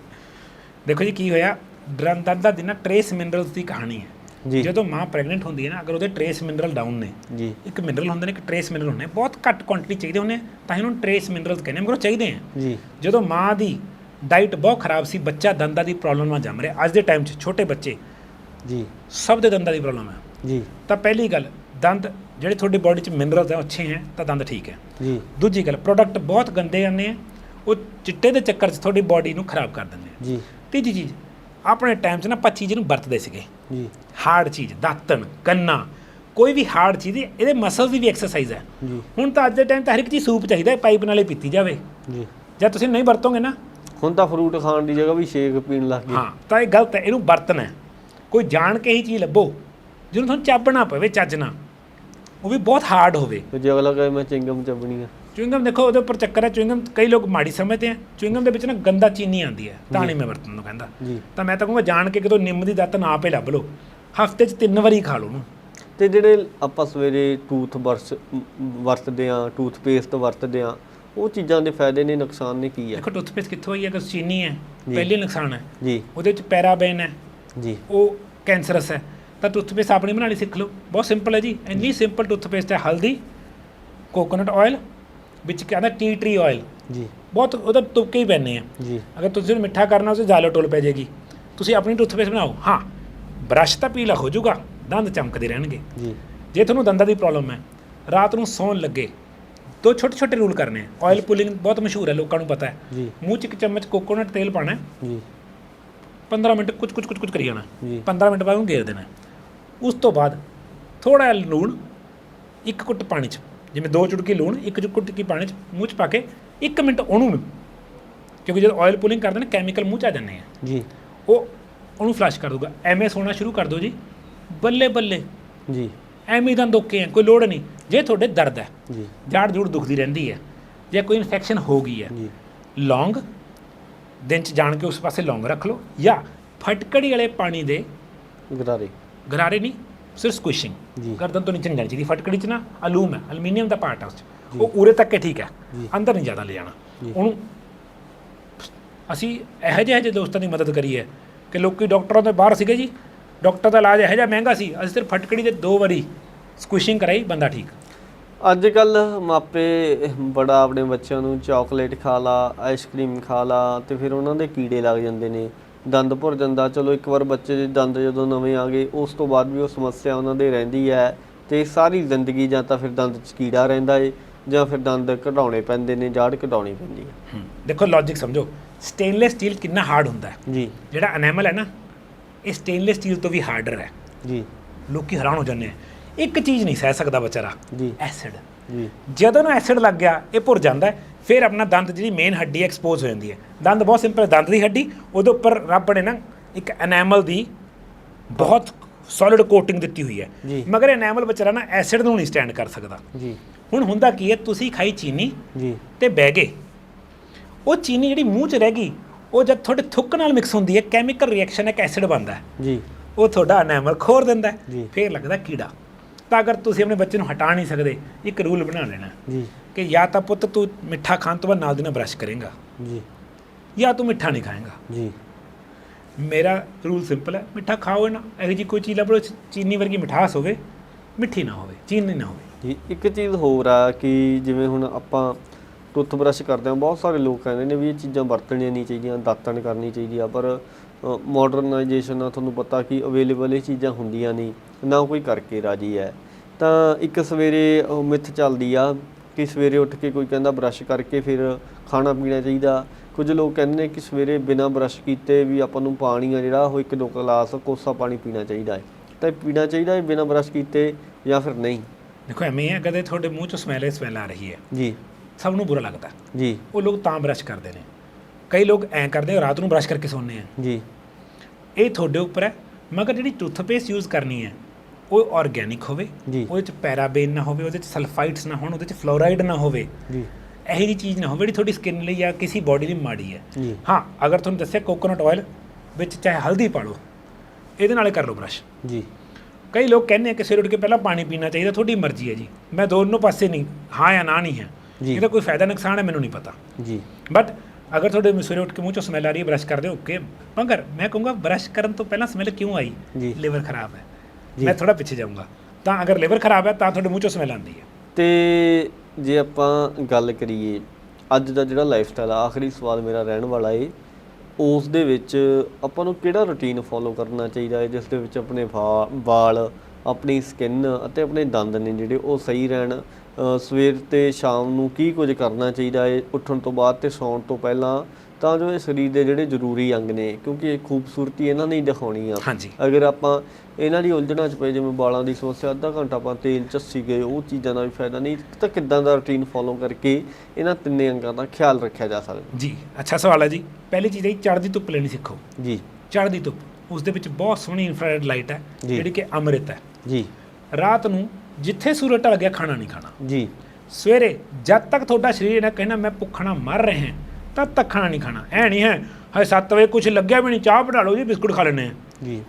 ਦੇਖੋ ਜੀ, ਕੀ ਹੋਇਆ? ਦੰਦ ਦਾ ਦਿਨ ਟ੍ਰੇਸ ਮਿਨਰਲਸ ਦੀ ਕਹਾਣੀ ਹੈ। ਜੀ। ਜਦੋਂ ਮਾਂ ਪ੍ਰੈਗਨੈਂਟ ਹੁੰਦੀ ਹੈ ਨਾ ਅਗਰ ਉਹਦੇ ਟ੍ਰੇਸ ਮਿਨਰਲ ਡਾਊਨ ਨੇ ਜੀ। ਇੱਕ ਮਿਨਰਲ ਹੁੰਦੇ ਨੇ ਇੱਕ ਟ੍ਰੇਸ ਮਿਨਰਲ ਹੁੰਦੇ ਨੇ ਬਹੁਤ ਘੱਟ ਕੁਆਂਟੀਟੀ ਚਾਹੀਦੇ ਹੁੰਦੇ ਤਾਂ ਹੀ ਉਹਨੂੰ ਟ੍ਰੇਸ ਮਿਨਰਲਸ ਕਹਿੰਦੇ ਮਗਰ ਚਾਹੀਦੇ ਆ। ਜੀ। ਜਦੋਂ ਮਾਂ ਦੀ ਡਾਈਟ ਬਹੁਤ ਖਰਾਬ ਸੀ ਬੱਚਾ ਦੰਦਾਂ ਦੀ ਪ੍ਰੋਬਲਮ ਨਾਲ ਜੰਮ ਰਿਹਾ ਅੱਜ ਦੇ ਟਾਈਮ 'ਚ ਛੋਟੇ ਬੱਚੇ ਜੀ। ਸਭ ਦੇ ਦੰਦਾਂ ਦੀ ਪ੍ਰੋਬਲਮ ਹੈ ਜੀ। ਤਾਂ ਪਹਿਲੀ ਗੱਲ ਦੰਦ ਜਿਹੜੇ ਤੁਹਾਡੀ ਬਾਡੀ 'ਚ ਮਿਨਰਲਸ ਹੈ ਅੱਛੇ ਹੈ ਤਾਂ ਦੰਦ ਠੀਕ ਹੈ। ਜੀ। ਦੂਜੀ ਗੱਲ ਪ੍ਰੋਡਕਟ ਬਹੁਤ ਗੰਦੇ ਆਉਂਦੇ ਆ ਉਹ ਚਿੱਟੇ ਦੇ ਚੱਕਰ 'ਚ ਤੁਹਾਡੀ ਬਾਡੀ ਨੂੰ ਖਰਾਬ ਕਰ ਦਿੰਦੇ ਆ। ਜੀ। ਤੀਜੀ ਚੀਜ਼ ਆਪਣੇ ਟਾਈਮ 'ਚ ਨਾ ਆਪਾਂ ਚੀਜ਼ ਨੂੰ ਵਰਤਦੇ ਸੀਗੇ। ਜੀ। ਹਾਰਡ ਚੀਜ਼ ਦਾਤਣ ਕੰਨਾ ਕੋਈ ਵੀ ਹਾਰਡ ਚੀਜ਼ ਇਹਦੇ ਮਸਲਸ ਦੀ ਵੀ ਐਕਸਰਸਾਈਜ਼ ਹੈ। ਹੁਣ ਤਾਂ ਅੱਜ ਦੇ ਟਾਈਮ ਤਾਂ ਹਰ ਇੱਕ ਚੀਜ਼ ਸੂਪ ਚਾਹੀਦਾ ਹੈ ਪਾਈਪ ਨਾਲੇ ਪੀਤੀ ਜਾਵੇ। ਜੀ। ਜੇ ਤੁਸੀਂ ਨਹੀਂ ਵਰਤੋਗੇ ਨਾ। ਹੁਣ ਤਾਂ ਫਰੂਟ ਖਾਣ ਦੀ ਜਗ੍ਹਾ ਵੀ ਸ਼ੇਕ ਪੀਣ ਲੱਗ ਗਏ। ਹਾਂ ਤਾਂ ਇਹ ਗਲਤ ਹੈ ਇਹਨੂੰ ਵਰਤਣਾ ਹੈ। ਕੋਈ ਜਾਣ ਕੇ ਹੀ ਚੀਜ਼ ਲੱਭੋ ਜਿਹਨੂੰ ਤੁਹਾਨੂੰ ਚੱਬਣਾ ਪਵੇ ਚੱਜਣਾ ਉਹ ਵੀ ਬਹੁਤ ਹਾਰਡ ਹੋਵੇ। ਜੇ ਅਗਲਾ ਕਹੇ ਮੈਂ ਚਿੰਗਮ ਚੱਬਣੀ ਆ। ਚੁਇੰਗਮ ਦੇਖੋ ਉਹਦੇ ਉੱਪਰ ਚੱਕਰ ਹੈ ਚੁਇੰਗਮ ਕਈ ਲੋਕ ਮਾੜੀ ਸਮਝਦੇ ਆ। ਚੁਇੰਗਮ ਦੇ ਵਿੱਚ ਨਾ ਗੰਦਾ ਚੀਨੀ ਆਉਂਦੀ ਹੈ ਤਾਂ ਨਹੀਂ ਮੈਂ ਵਰਤਣ ਨੂੰ ਕਹਿੰਦਾ। ਤਾਂ ਮੈਂ ਤਾਂ ਕਹੂੰਗਾ ਜਾਣ ਕੇ ਕਿਤੋਂ ਨਿੰਮ ਦੀ ਦਾਤਨ ਆਪੇ ਲੱਭ ਲਓ। ਹਫ਼ਤੇ 'ਚ ਤਿੰਨ ਵਾਰੀ ਖਾ ਲਓ ਉਹਨੂੰ। ਤੇ ਜਿਹੜੇ ਆਪਾਂ ਸਵੇਰੇ ਟੂਥ ਬਰਸ਼ ਵਰਤਦੇ ਆ ਟੂਥਪੇਸਟ ਵਰਤਦੇ ਆ ਉਹ ਚੀਜ਼ਾਂ ਦੇ ਫਾਇਦੇ ਨੇ ਨੁਕਸਾਨ ਨੇ ਕੀ ਆ ਦੇਖੋ ਟੁੱਥਪੇਸਟ ਕਿੱਥੋਂ ਆਈ ਹੈ? ਅਗਰ ਚੀਨੀ ਹੈ। ਪਹਿਲੀ ਨੁਕਸਾਨ ਹੈ। ਜੀ। ਉਹਦੇ ਵਿੱਚ ਪੈਰਾਬੇਨ ਹੈ। ਜੀ। ਉਹ ਕੈਂਸਰਸ ਹੈ। ਤਾਂ ਟੁੱਥਪੇਸਟ ਆਪਣੀ ਬਣਾਣੀ ਸਿੱਖ ਲਓ। ਬਹੁਤ ਸਿੰਪਲ ਹੈ ਜੀ। ਇੰਨੀ ਸਿੰਪਲ ਟੁੱਥਪੇਸਟ ਹੈ ਹਲਦੀ ਕੋਕੋਨਟ ਆਇਲ ਵਿੱਚ ਕਹਿੰਦਾ ਟੀ ਟਰੀ ਆਇਲ ਜੀ। ਬਹੁਤ ਉਹਦਾ ਤੁਪਕੇ ਹੀ ਪੈਣੇ ਆ। ਜੀ। ਅਗਰ ਤੁਸੀਂ ਮਿੱਠਾ ਕਰਨਾ ਉਸੇ ਜ਼ਾਇਲੋਟੋਲ ਪੈ ਜਾਏਗੀ। ਤੁਸੀਂ ਆਪਣੀ ਟੁੱਥਪੇਸਟ ਬਣਾਓ। ਹਾਂ ਬ੍ਰਸ਼ ਤਾਂ ਪੀਲਾ ਹੋ ਜਾਊਗਾ। ਦੰਦ ਚਮਕਦੇ ਰਹਿਣਗੇ। ਜੀ। ਜੇ ਤੁਹਾਨੂੰ ਦੰਦਾਂ ਦੀ ਪ੍ਰੋਬਲਮ ਹੈ ਰਾਤ ਨੂੰ ਸੌਣ ਲੱਗੇ ਦੋ ਛੋਟੇ ਛੋਟੇ ਰੂਲ ਕਰਨੇ ਆ। ਆਇਲ ਪੁਲਿੰਗ ਬਹੁਤ ਮਸ਼ਹੂਰ ਹੈ ਲੋਕਾਂ ਨੂੰ ਪਤਾ ਹੈ। ਜੀ। ਮੂੰਹ 'ਚ ਇੱਕ ਚਮਚ ਕੋਕੋਨਟ ਤੇਲ ਪਾਣਾ ਜੀ। 15 ਮਿੰਟ ਕੁਝ ਕੁਝ ਕੁਝ ਕੁਝ ਕਰੀ ਜਾਣਾ। ਜੀ। 15 ਮਿੰਟ ਬਾਅਦ ਉਹਨੂੰ ਗੇਰ ਦੇਣਾ। ਉਸ ਤੋਂ ਬਾਅਦ ਥੋੜਾ ਜਿਹਾ ਲੂਣ ਇੱਕ ਕੁੱਟ ਪਾਣੀ 'ਚ। ਜਿਵੇਂ ਦੋ ਚੁਟਕੀ ਲੂਣ ਇੱਕ ਚੁਟਕੀ ਪਾਣੀ 'ਚ ਮੂੰਹ 'ਚ ਪਾ ਕੇ 1 ਮਿੰਟ ਉਹਨੂੰ ਕਿਉਂਕਿ ਜਦੋਂ ਆਇਲ ਪੁਲਿੰਗ ਕਰਦੇ ਨੇ ਕੈਮੀਕਲ ਮੂੰਹ 'ਚ ਆ ਜਾਂਦੇ ਆ। ਜੀ। ਉਹ ਉਹਨੂੰ ਫਲਸ਼ ਕਰ ਦੂਗਾ ਐਵੇਂ ਸੋਣਾ ਸ਼ੁਰੂ ਕਰ ਦਿਓ ਜੀ। ਬੱਲੇ ਬੱਲੇ। ਜੀ। ਐਵੇਂ ਦੰਦ ਓਕੇ ਹੈ ਕੋਈ ਲੋੜ ਨਹੀਂ। ਜੇ ਤੁਹਾਡੇ ਦਰਦ ਹੈ ਜੀ। ਜਾੜ ਜੂੜ ਦੁਖਦੀ ਰਹਿੰਦੀ ਹੈ ਜਾਂ ਕੋਈ ਇਨਫੈਕਸ਼ਨ ਹੋ ਗਈ ਹੈ ਜੀ। ਲੌਂਗ ਦਿਨ ਚ ਜਾਣ ਕੇ ਉਸ ਪਾਸੇ ਲੌਂਗ ਰੱਖ ਲਓ ਜਾਂ ਫਟਕੜੀ ਵਾਲੇ ਪਾਣੀ ਦੇ ਗਰਾਰੇ। ਗਰਾਰੇ ਨਹੀਂ ਸਕੁਇਸ਼ਿੰਗ ਜੀ। ਗਰਦਨ ਤੋਂ ਨੀਚੇ ਨਹੀਂ ਜਾਣੀ ਚਾਹੀਦੀ। ਫਟਕੜੀ ਚ ਨਾ ਅਲੂਮ ਹੈ ਐਲੂਮੀਨੀਅਮ ਦਾ ਪਾਰਟ ਹੈ ਉਸ ਚ। ਉਹ ਉਰੇ ਤੱਕ ਹੀ ਠੀਕ ਹੈ। ਅੰਦਰ ਨਹੀਂ ਜ਼ਿਆਦਾ ਲੈ ਜਾਣਾ। ਉਹਨੂੰ ਅਸੀਂ ਇਹੋ ਜਿਹੇ ਜਿਹੇ ਦੋਸਤਾਂ ਦੀ ਮਦਦ ਕਰੀ ਹੈ ਕਿ ਲੋਕੀ ਡਾਕਟਰਾਂ ਦੇ ਬਾਹਰ ਸੀਗੇ ਜੀ। ਡਾਕਟਰ ਦਾ ਇਲਾਜ ਇਹੋ ਜਿਹਾ ਮਹਿੰਗਾ ਸੀ। ਅਸੀਂ ਸਿਰਫ ਫਟਕੜੀ ਦੇ ਦੋ ਵਾਰੀ ਸਕੁਇਸ਼ਿੰਗ ਕਰਾਈ ਬੰਦਾ ਠੀਕ। ਅੱਜ ਕੱਲ ਮਾਪੇ ਬੜਾ ਆਪਣੇ ਬੱਚਿਆਂ ਨੂੰ ਚਾਕਲੇਟ ਖਾ ਲਾ ਆਈਸਕ੍ਰੀਮ ਖਾ ਲਾ ਤੇ ਫਿਰ ਉਹਨਾਂ ਦੇ ਕੀੜੇ ਲੱਗ ਜਾਂਦੇ ਨੇ। ਦੰਦ ਭੁਰ ਜਾਂਦਾ ਚਲੋ ਇੱਕ ਵਾਰ ਬੱਚੇ ਦੇ ਦੰਦ ਜਦੋਂ ਨਵੇਂ ਆ ਗਏ ਉਸ ਤੋਂ ਬਾਅਦ ਵੀ ਉਹ ਸਮੱਸਿਆ ਉਹਨਾਂ ਦੇ ਰਹਿੰਦੀ ਹੈ ਤੇ ਸਾਰੀ ਜ਼ਿੰਦਗੀ ਜਾਂ ਤਾਂ ਫਿਰ ਦੰਦ 'ਚ ਕੀੜਾ ਰਹਿੰਦਾ ਏ ਜਾਂ ਫਿਰ ਦੰਦ ਕਢਾਉਣੇ ਪੈਂਦੇ ਨੇ ਜਾੜ ਕਢਾਉਣੀ ਪੈਂਦੀ ਹੈ। ਦੇਖੋ ਲੌਜੀਕ ਸਮਝੋ ਸਟੇਨਲੈਸ ਸਟੀਲ ਕਿੰਨਾ ਹਾਰਡ ਹੁੰਦਾ ਹੈ। ਜੀ। ਜਿਹੜਾ ਐਨਾਮਲ ਹੈ ਨਾ ਇਹ ਸਟੇਨਲੈਸ ਸਟੀਲ ਤੋਂ ਵੀ ਹਾਰਡਰ ਹੈ। ਜੀ। ਲੋਕੀ ਹੈਰਾਨ ਹੋ ਜਾਂਦੇ ਆ। ਇੱਕ ਚੀਜ਼ ਨਹੀਂ ਸਹਿ ਸਕਦਾ ਵਿਚਾਰਾ ਜੀ। ਐਸਿਡ ਜੀ। ਜਦੋਂ ਨੂੰ ਐਸਿਡ ਲੱਗ ਗਿਆ ਇਹ ਭੁਰ ਜਾਂਦਾ ਹੈ, ਫਿਰ ਆਪਣਾ ਦੰਦ ਜਿਹੜੀ ਮੇਨ ਹੱਡੀ ਐਕਸਪੋਜ਼ ਹੋ ਜਾਂਦੀ ਹੈ। ਦੰਦ ਬਹੁਤ ਸਿੰਪਲ ਦੰਦ ਦੀ ਹੱਡੀ ਉਹਦੇ ਉੱਪਰ ਰੱਬ ਨੇ ਨਾ ਇੱਕ ਐਨਾਮਲ ਦੀ ਬਹੁਤ ਸੋਲਿਡ ਕੋਟਿੰਗ ਦਿੱਤੀ ਹੋਈ ਹੈ। ਮਗਰ ਐਨਾਮਲ ਵਿਚਾਰਾ ਨਾ ਐਸਿਡ ਨੂੰ ਨਹੀਂ ਸਟੈਂਡ ਕਰ ਸਕਦਾ। ਜੀ। ਹੁਣ ਹੁੰਦਾ ਕੀ ਹੈ ਤੁਸੀਂ ਖਾਈ ਚੀਨੀ ਜੀ। ਤੇ ਬਹਿ ਗਏ। ਉਹ ਚੀਨੀ ਜਿਹੜੀ ਮੂੰਹ 'ਚ ਰਹਿ ਗਈ ਉਹ ਜਦ ਤੁਹਾਡੇ ਥੁੱਕ ਨਾਲ ਮਿਕਸ ਹੁੰਦੀ ਹੈ ਕੈਮੀਕਲ ਰਿਐਕਸ਼ਨ ਇੱਕ ਐਸਿਡ ਬਣਦਾ ਹੈ। ਜੀ। ਉਹ ਤੁਹਾਡਾ ਐਨਾਮਲ ਖੋਰ ਦਿੰਦਾ। ਫਿਰ ਲੱਗਦਾ ਕੀੜਾ। ਤਾਂ ਅਗਰ ਤੁਸੀਂ ਆਪਣੇ ਬੱਚੇ ਨੂੰ ਹਟਾ ਨਹੀਂ ਸਕਦੇ ਇੱਕ ਰੂਲ ਬਣਾ ਲੈਣਾ। ਜੀ। ਕਿ ਜਾਂ ਤਾਂ ਪੁੱਤ ਤੂੰ ਮਿੱਠਾ ਖਾਣ ਤੋਂ ਬਾਅਦ ਨਾਲ ਦੀ ਨਾਲ ਬ੍ਰਸ਼ ਕਰੇਗਾ। ਜੀ। ਜਾਂ ਤੂੰ ਮਿੱਠਾ ਨਹੀਂ ਖਾਏਗਾ। ਜੀ। ਮੇਰਾ ਰੂਲ ਸਿੰਪਲ ਹੈ ਮਿੱਠਾ ਖਾਓ ਨਾ। ਇਹੋ ਜੀ ਕੋਈ ਚੀਜ਼ ਲੱਭੋ ਚੀਨੀ ਵਰਗੀ ਮਿਠਾਸ ਹੋਵੇ ਮਿੱਠੀ ਨਾ ਹੋਵੇ ਚੀਨੀ ਨਾ ਹੋਵੇ। ਜੀ ਇੱਕ ਚੀਜ਼ ਹੋਰ ਆ ਕਿ ਜਿਵੇਂ ਹੁਣ ਆਪਾਂ ਟੁੱਥ ਬ੍ਰਸ਼ ਕਰਦੇ ਹਾਂ ਬਹੁਤ ਸਾਰੇ ਲੋਕ ਕਹਿੰਦੇ ਨੇ ਵੀ ਇਹ ਚੀਜ਼ਾਂ ਵਰਤਣੀਆਂ ਨਹੀਂ ਚਾਹੀਦੀਆਂ ਦਾਤਣ ਕਰਨੀ ਚਾਹੀਦੀ ਆ ਪਰ ਮਾਡਰਨਾਈਜੇਸ਼ਨ ਨਾਲ ਤੁਹਾਨੂੰ ਪਤਾ ਕਿ ਅਵੇਲੇਬਲ ਇਹ ਚੀਜ਼ਾਂ ਹੁੰਦੀਆਂ ਨਹੀਂ ਨਾ ਕੋਈ ਕਰਕੇ ਰਾਜੀ ਹੈ। ਤਾਂ ਇੱਕ ਸਵੇਰੇ ਉਹ ਮਿੱਥ ਚੱਲਦੀ ਆ ਕਿ ਸਵੇਰੇ ਉੱਠ ਕੇ ਕੋਈ ਕਹਿੰਦਾ ਬ੍ਰਸ਼ ਕਰਕੇ ਫਿਰ ਖਾਣਾ ਪੀਣਾ ਚਾਹੀਦਾ। ਕੁਝ ਲੋਕ ਕਹਿੰਦੇ ਨੇ ਕਿ ਸਵੇਰੇ ਬਿਨਾਂ ਬ੍ਰਸ਼ ਕੀਤੇ ਵੀ ਆਪਾਂ ਨੂੰ ਪਾਣੀ ਆ ਜਿਹੜਾ ਉਹ ਇੱਕ ਦੋ ਗਲਾਸ ਕੋਸਾ ਪਾਣੀ ਪੀਣਾ ਚਾਹੀਦਾ ਹੈ। ਤਾਂ ਪੀਣਾ ਚਾਹੀਦਾ ਹੈ ਬਿਨਾਂ ਬ੍ਰਸ਼ ਕੀਤੇ ਜਾਂ ਫਿਰ ਨਹੀਂ? ਦੇਖੋ ਐਵੇਂ ਹੈ ਕਦੇ ਤੁਹਾਡੇ ਮੂੰਹ ਚੋਂ ਸਮੈਲ ਸਮੈਲ ਆ ਰਹੀ ਹੈ। ਜੀ। ਸਭ ਨੂੰ ਬੁਰਾ ਲੱਗਦਾ। ਜੀ। ਉਹ ਲੋਕ ਤਾਂ ਬ੍ਰਸ਼ ਕਰਦੇ ਨੇ। ਕਈ ਲੋਕ ਐਂ ਕਰਦੇ ਰਾਤ ਨੂੰ ਬ੍ਰਸ਼ ਕਰਕੇ ਸੌਂਦੇ ਆ। ਜੀ। ਇਹ ਤੁਹਾਡੇ ਉੱਪਰ ਹੈ। ਮਗਰ ਜਿਹੜੀ ਟੂਥਪੇਸਟ ਯੂਜ਼ ਕਰਨੀ ਹੈ ਉਹ ਆਰਗੇਨਿਕ ਹੋਵੇ ਜੀ। ਉਹਦੇ ਚ ਪੈਰਾਬੇਨ ਨਾ ਹੋਵੇ ਉਹਦੇ ਚ ਸਲਫਾਈਡਸ ਨਾ ਹੋਣ ਉਹਦੇ ਚ ਫਲੋਰਾਈਡ ਨਾ ਹੋਵੇ। ਜੀ। ਇਹੋ ਜਿਹੀ ਚੀਜ਼ ਨਾ ਹੋਵੇ ਜਿਹੜੀ ਤੁਹਾਡੀ ਸਕਿਨ ਲਈ ਜਾਂ ਕਿਸੇ ਬੋਡੀ ਲਈ ਮਾੜੀ ਹੈ। ਜੀ। ਹਾਂ ਅਗਰ ਤੁਹਾਨੂੰ ਦੱਸਿਆ ਕੋਕੋਨਟ ਆਇਲ ਵਿੱਚ ਚਾਹੇ ਹਲਦੀ ਪਾ ਲਓ ਇਹਦੇ ਨਾਲੇ ਕਰ ਲਓ ਬ੍ਰਸ਼ ਜੀ। ਕਈ ਲੋਕ ਕਹਿੰਦੇ ਆ ਕਿ ਸਵੇਰ ਉੱਠ ਕੇ ਪਹਿਲਾਂ ਪਾਣੀ ਪੀਣਾ ਚਾਹੀਦਾ ਤੁਹਾਡੀ ਮਰਜ਼ੀ ਹੈ ਜੀ। ਮੈਂ ਦੋਨੋਂ ਪਾਸੇ ਨਹੀਂ ਹਾਂ ਜਾਂ ਨਾ ਨਹੀਂ ਹੈ। ਜੀ। ਇਹਦਾ ਕੋਈ ਫਾਇਦਾ ਨੁਕਸਾਨ ਹੈ ਮੈਨੂੰ ਨਹੀਂ ਪਤਾ। ਜੀ। ਬਟ ਅਗਰ ਤੁਹਾਡੇ ਸਵੇਰੇ ਉੱਠ ਕੇ ਮੂੰਹ ਚੋਂ ਸਮੈਲ ਆ ਰਹੀ ਹੈ ਬ੍ਰਸ਼ ਕਰਦੇ ਹੋ ਓਕੇ ਮਗਰ ਮੈਂ ਕਹੂੰਗਾ ਬ੍ਰਸ਼ ਕਰਨ ਤੋਂ ਪਹਿਲਾਂ ਸਮੈਲ ਕਿਉਂ ਆਈ? ਜੀ। ਲਿਵਰ ਖਰਾਬ ਹੈ। ਜੀ। ਮੈਂ ਥੋੜਾ ਪਿੱਛੇ ਜਾਊਂਗਾ। ਤਾਂ ਅਗਰ ਲਿਵਰ ਖਰਾਬ ਹੈ ਤਾਂ ਤੁਹਾਡੇ ਮੂੰਹ ਚੋਂ ਸਮੈਲ ਆਉਂਦੀ ਹੈ। ਤੇ ਜੇ ਆਪਾਂ ਗੱਲ ਕਰੀਏ ਅੱਜ ਦਾ ਜਿਹੜਾ ਲਾਈਫ ਸਟਾਈਲ ਆ ਆਖਰੀ ਸਵਾਲ ਮੇਰਾ ਰਹਿਣ ਵਾਲਾ ਏ ਉਸ ਦੇ ਵਿੱਚ ਆਪਾਂ ਨੂੰ ਕਿਹੜਾ ਰੁਟੀਨ ਫੋਲੋ ਕਰਨਾ ਚਾਹੀਦਾ ਹੈ ਜਿਸ ਦੇ ਵਿੱਚ ਆਪਣੇ ਵਾਲ ਆਪਣੀ ਸਕਿਨ ਅਤੇ ਆਪਣੇ ਦੰਦ ਨੇ ਜਿਹੜੇ ਉਹ ਸਹੀ ਰਹਿਣ? ਸਵੇਰ ਤੇ ਸ਼ਾਮ ਨੂੰ ਕੀ ਕੁਝ ਕਰਨਾ ਚਾਹੀਦਾ ਹੈ ਉੱਠਣ ਤੋਂ ਬਾਅਦ ਤੇ ਸੌਣ ਤੋਂ ਪਹਿਲਾਂ ਤਾਂ ਜੋ ਇਹ ਸਰੀਰ ਦੇ ਜਿਹੜੇ ਜ਼ਰੂਰੀ ਅੰਗ ਨੇ ਕਿਉਂਕਿ ਇਹ ਖੂਬਸੂਰਤੀ ਇਹਨਾਂ ਨੇ ਹੀ ਦਿਖਾਉਣੀ ਆ। ਹਾਂਜੀ। ਅਗਰ ਆਪਾਂ ਇਹਨਾਂ ਦੀ ਉਲਝਣਾਂ 'ਚ ਪਏ ਜਿਵੇਂ ਵਾਲਾਂ ਦੀ ਸਮੱਸਿਆ ਅੱਧਾ ਘੰਟਾ ਆਪਾਂ ਤੇਲ ਚੱਸੀ ਗਏ ਉਹ ਚੀਜ਼ਾਂ ਦਾ ਵੀ ਫਾਇਦਾ ਨਹੀਂ ਤਾਂ ਕਿੱਦਾਂ ਦਾ ਰੁਟੀਨ ਫੋਲੋ ਕਰਕੇ ਇਹਨਾਂ ਤਿੰਨੇ ਅੰਗਾਂ ਦਾ ਖਿਆਲ ਰੱਖਿਆ ਜਾ ਸਕਦਾ? ਜੀ ਅੱਛਾ ਸਵਾਲ ਹੈ ਜੀ। ਪਹਿਲੀ ਚੀਜ਼ ਹੈ ਚੜ੍ਹਦੀ ਧੁੱਪ ਲੈਣੀ ਸਿੱਖੋ। ਜੀ। ਚੜ੍ਹਦੀ ਧੁੱਪ ਉਸ ਦੇ ਵਿੱਚ ਬਹੁਤ ਸੋਹਣੀ ਇਨਫਰਾਰੈਡ ਲਾਈਟ ਹੈ। ਜਿਹੜੀ ਕਿ ਅੰਮ੍ਰਿਤ ਹੈ। ਜੀ। ਰਾਤ ਨੂੰ ਜਿੱਥੇ ਸੂਰਜ ਢਲ ਗਿਆ ਖਾਣਾ ਨਹੀਂ ਖਾਣਾ। ਜੀ। ਸਵੇਰੇ ਜਦ ਤੱਕ ਤੁਹਾਡਾ ਸਰੀਰ ਇਹ ਕਹਿਣਾ ਮੈਂ ਭੁੱਖਣਾ ਮਰ ਰਿਹਾ ਹਾਂ ਤਦ ਤੱਕ ਖਾਣਾ ਨਹੀਂ ਖਾਣਾ। ਐ ਨਹੀਂ ਹੈ ਹਾਏ 7 ਵਜੇ ਕੁਝ ਲੱਗਿਆ ਵੀ ਨਹੀਂ ਚਾਹ ਬਣਾ ਲਓ ਜੀ ਬਿਸਕੁਟ ਖਾ ਲੈਣੇ ਆ ਜੀ।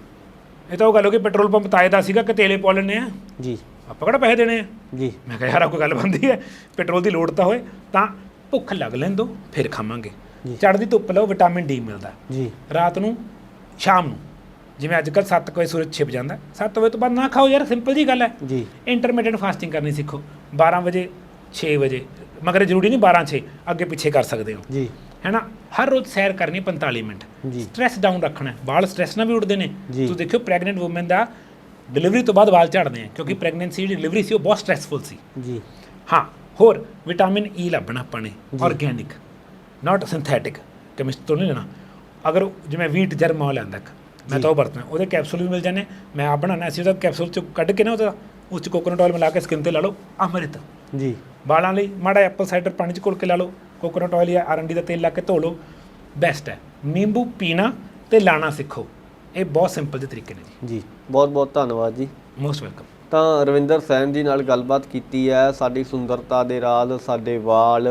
ਇਹ ਤਾਂ ਉਹ ਗੱਲ ਹੋ ਗਈ ਪੈਟਰੋਲ ਪੰਪ ਤਾਏ ਦਾ ਸੀਗਾ ਕਿ ਤੇਲੇ ਪਾ ਲੈਣੇ ਆ ਜੀ। ਆਪਾਂ ਕਿਹੜਾ ਪੈਸੇ ਦੇਣੇ ਆ? ਜੀ। ਮੈਂ ਕਿਹਾ ਯਾਰ ਕੋਈ ਗੱਲ ਬੰਦੀ ਹੈ ਪੈਟਰੋਲ ਦੀ ਲੋੜ ਤਾਂ ਹੋਏ ਤਾਂ ਭੁੱਖ ਲੱਗ ਲੈਣ ਦੋ ਫਿਰ ਖਾਵਾਂਗੇ। ਜੀ। ਚੜ੍ਹਦੀ ਧੁੱਪ ਲਓ ਵਿਟਾਮਿਨ ਡੀ ਮਿਲਦਾ। ਜੀ। ਰਾਤ ਨੂੰ ਸ਼ਾਮ ਨੂੰ ਜਿਵੇਂ ਅੱਜ ਕੱਲ੍ਹ 7 ਵਜੇ ਸੂਰਜ ਛਿਪ ਜਾਂਦਾ 7 ਵਜੇ ਤੋਂ ਬਾਅਦ ਨਾ ਖਾਓ ਯਾਰ ਸਿੰਪਲ ਜੀ ਗੱਲ ਹੈ। ਜੀ। ਇੰਟਰਮੀਡੀਏਟ ਫਾਸਟਿੰਗ ਕਰਨੀ ਸਿੱਖੋ। 12 ਵਜੇ 6 ਵਜੇ ਮਗਰ ਜ਼ਰੂਰੀ ਨਹੀਂ 12 6 ਅੱਗੇ ਪਿੱਛੇ ਕਰ ਸਕਦੇ ਹੋ। ਜੀ। ਹੈਨਾ? ਹਰ ਰੋਜ਼ ਸੈਰ ਕਰਨੀ 45 ਮਿੰਟ। ਜੀ। ਸਟ੍ਰੈਸ ਡਾਊਨ ਰੱਖਣਾ। ਵਾਲ ਸਟ੍ਰੈਸ ਨਾਲ ਵੀ ਉੱਡਦੇ ਨੇ। ਤੁਸੀਂ ਦੇਖਿਓ ਪ੍ਰੈਗਨੈਂਟ ਔਮਨ ਦਾ ਡਿਲੀਵਰੀ ਤੋਂ ਬਾਅਦ ਵਾਲ ਝੜਦੇ ਆ ਕਿਉਂਕਿ ਪ੍ਰੈਗਨੈਂਸੀ ਜਿਹੜੀ ਡਿਲੀਵਰੀ ਸੀ ਉਹ ਬਹੁਤ ਸਟ੍ਰੈਸਫੁਲ ਸੀ। ਜੀ। ਹਾਂ ਹੋਰ ਵਿਟਾਮਿਨ ਈ ਲੱਭਣਾ ਆਪਾਂ ਨੇ ਆਰਗੇਨਿਕ ਨਾਟ ਸਿੰਥੈਟਿਕ ਕੈਮਿਸਟ ਤੋਂ ਨਹੀਂ ਲੈਣਾ। ਅਗਰ ਜਿਵੇਂ ਵੀਟ ਜਰਮਾ ਲੈਂਦਾ ਇੱਕ ਮੈਂ ਤਾਂ ਉਹ ਵਰਤਣਾ ਉਹਦੇ ਕੈਪਸੂਲ ਵੀ ਮਿਲ ਜਾਂਦੇ ਮੈਂ ਆਪ ਬਣਾਉਣਾ ਸੀ ਉਹਦਾ ਕੈਪਸੂਲ ਚ ਕੱਢ ਕੇ ਨਾ ਉਹਦਾ ਉਸ ਚ ਕੋਕੋਨਟ ਆਇਲ ਮਿਲਾ ਕੇ ਸਕਿਨ ਤੇ ਲਾ ਲਓ ਅੰਮ੍ਰਿਤ। ਜੀ। ਵਾਲਾਂ ਲਈ ਮਾੜਾ ਐਪਲ ਸਾਈਡਰ ਪਾਣੀ ਚ ਘੋਲ ਕੇ ਲਾ ਲਓ ਕੋਕੋਨਟ ਆਇਲ ਜਾਂ ਆਰਐਨਡੀ ਦਾ ਤੇਲ ਲਾ ਕੇ ਧੋ ਲਓ ਬੈਸਟ ਹੈ। ਨਿੰਬੂ ਪੀਣਾ ਤੇ ਲਾਣਾ ਸਿੱਖੋ। ਇਹ ਬਹੁਤ ਸਿੰਪਲ ਜਿਹੇ ਤਰੀਕੇ ਨੇ ਜੀ। ਜੀ। ਬਹੁਤ ਬਹੁਤ ਧੰਨਵਾਦ ਜੀ। ਮੋਸਟ ਵੈਲਕਮ ਤਾਂ ਰਵਿੰਦਰ ਸੈਨ ਜੀ ਨਾਲ ਗੱਲਬਾਤ ਕੀਤੀ ਹੈ ਸਾਡੀ ਸੁੰਦਰਤਾ ਦੇ ਰਾਜ਼ ਸਾਡੇ ਵਾਲ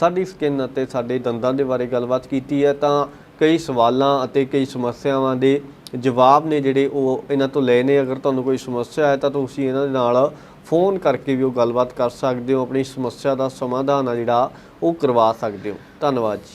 ਸਾਡੀ ਸਕਿਨ ਅਤੇ ਸਾਡੇ ਦੰਦਾਂ ਦੇ ਬਾਰੇ ਗੱਲਬਾਤ ਕੀਤੀ ਹੈ। ਤਾਂ ਕਈ ਸਵਾਲਾਂ ਅਤੇ ਕਈ ਸਮੱਸਿਆਵਾਂ ਦੇ ਜਵਾਬ ਨੇ ਜਿਹੜੇ ਉਹ ਇਹਨਾਂ ਤੋਂ ਲਏ ਨੇ। ਅਗਰ ਤੁਹਾਨੂੰ ਕੋਈ ਸਮੱਸਿਆ ਹੈ ਤਾਂ ਤੁਸੀਂ ਇਹਨਾਂ ਦੇ ਨਾਲ ਫੋਨ ਕਰਕੇ ਵੀ ਉਹ ਗੱਲਬਾਤ ਕਰ ਸਕਦੇ ਹੋ, ਆਪਣੀ ਸਮੱਸਿਆ ਦਾ ਸਮਾਧਾਨ ਆ ਜਿਹੜਾ, ਉਹ ਕਰਵਾ ਸਕਦੇ ਹੋ। ਧੰਨਵਾਦ ਜੀ।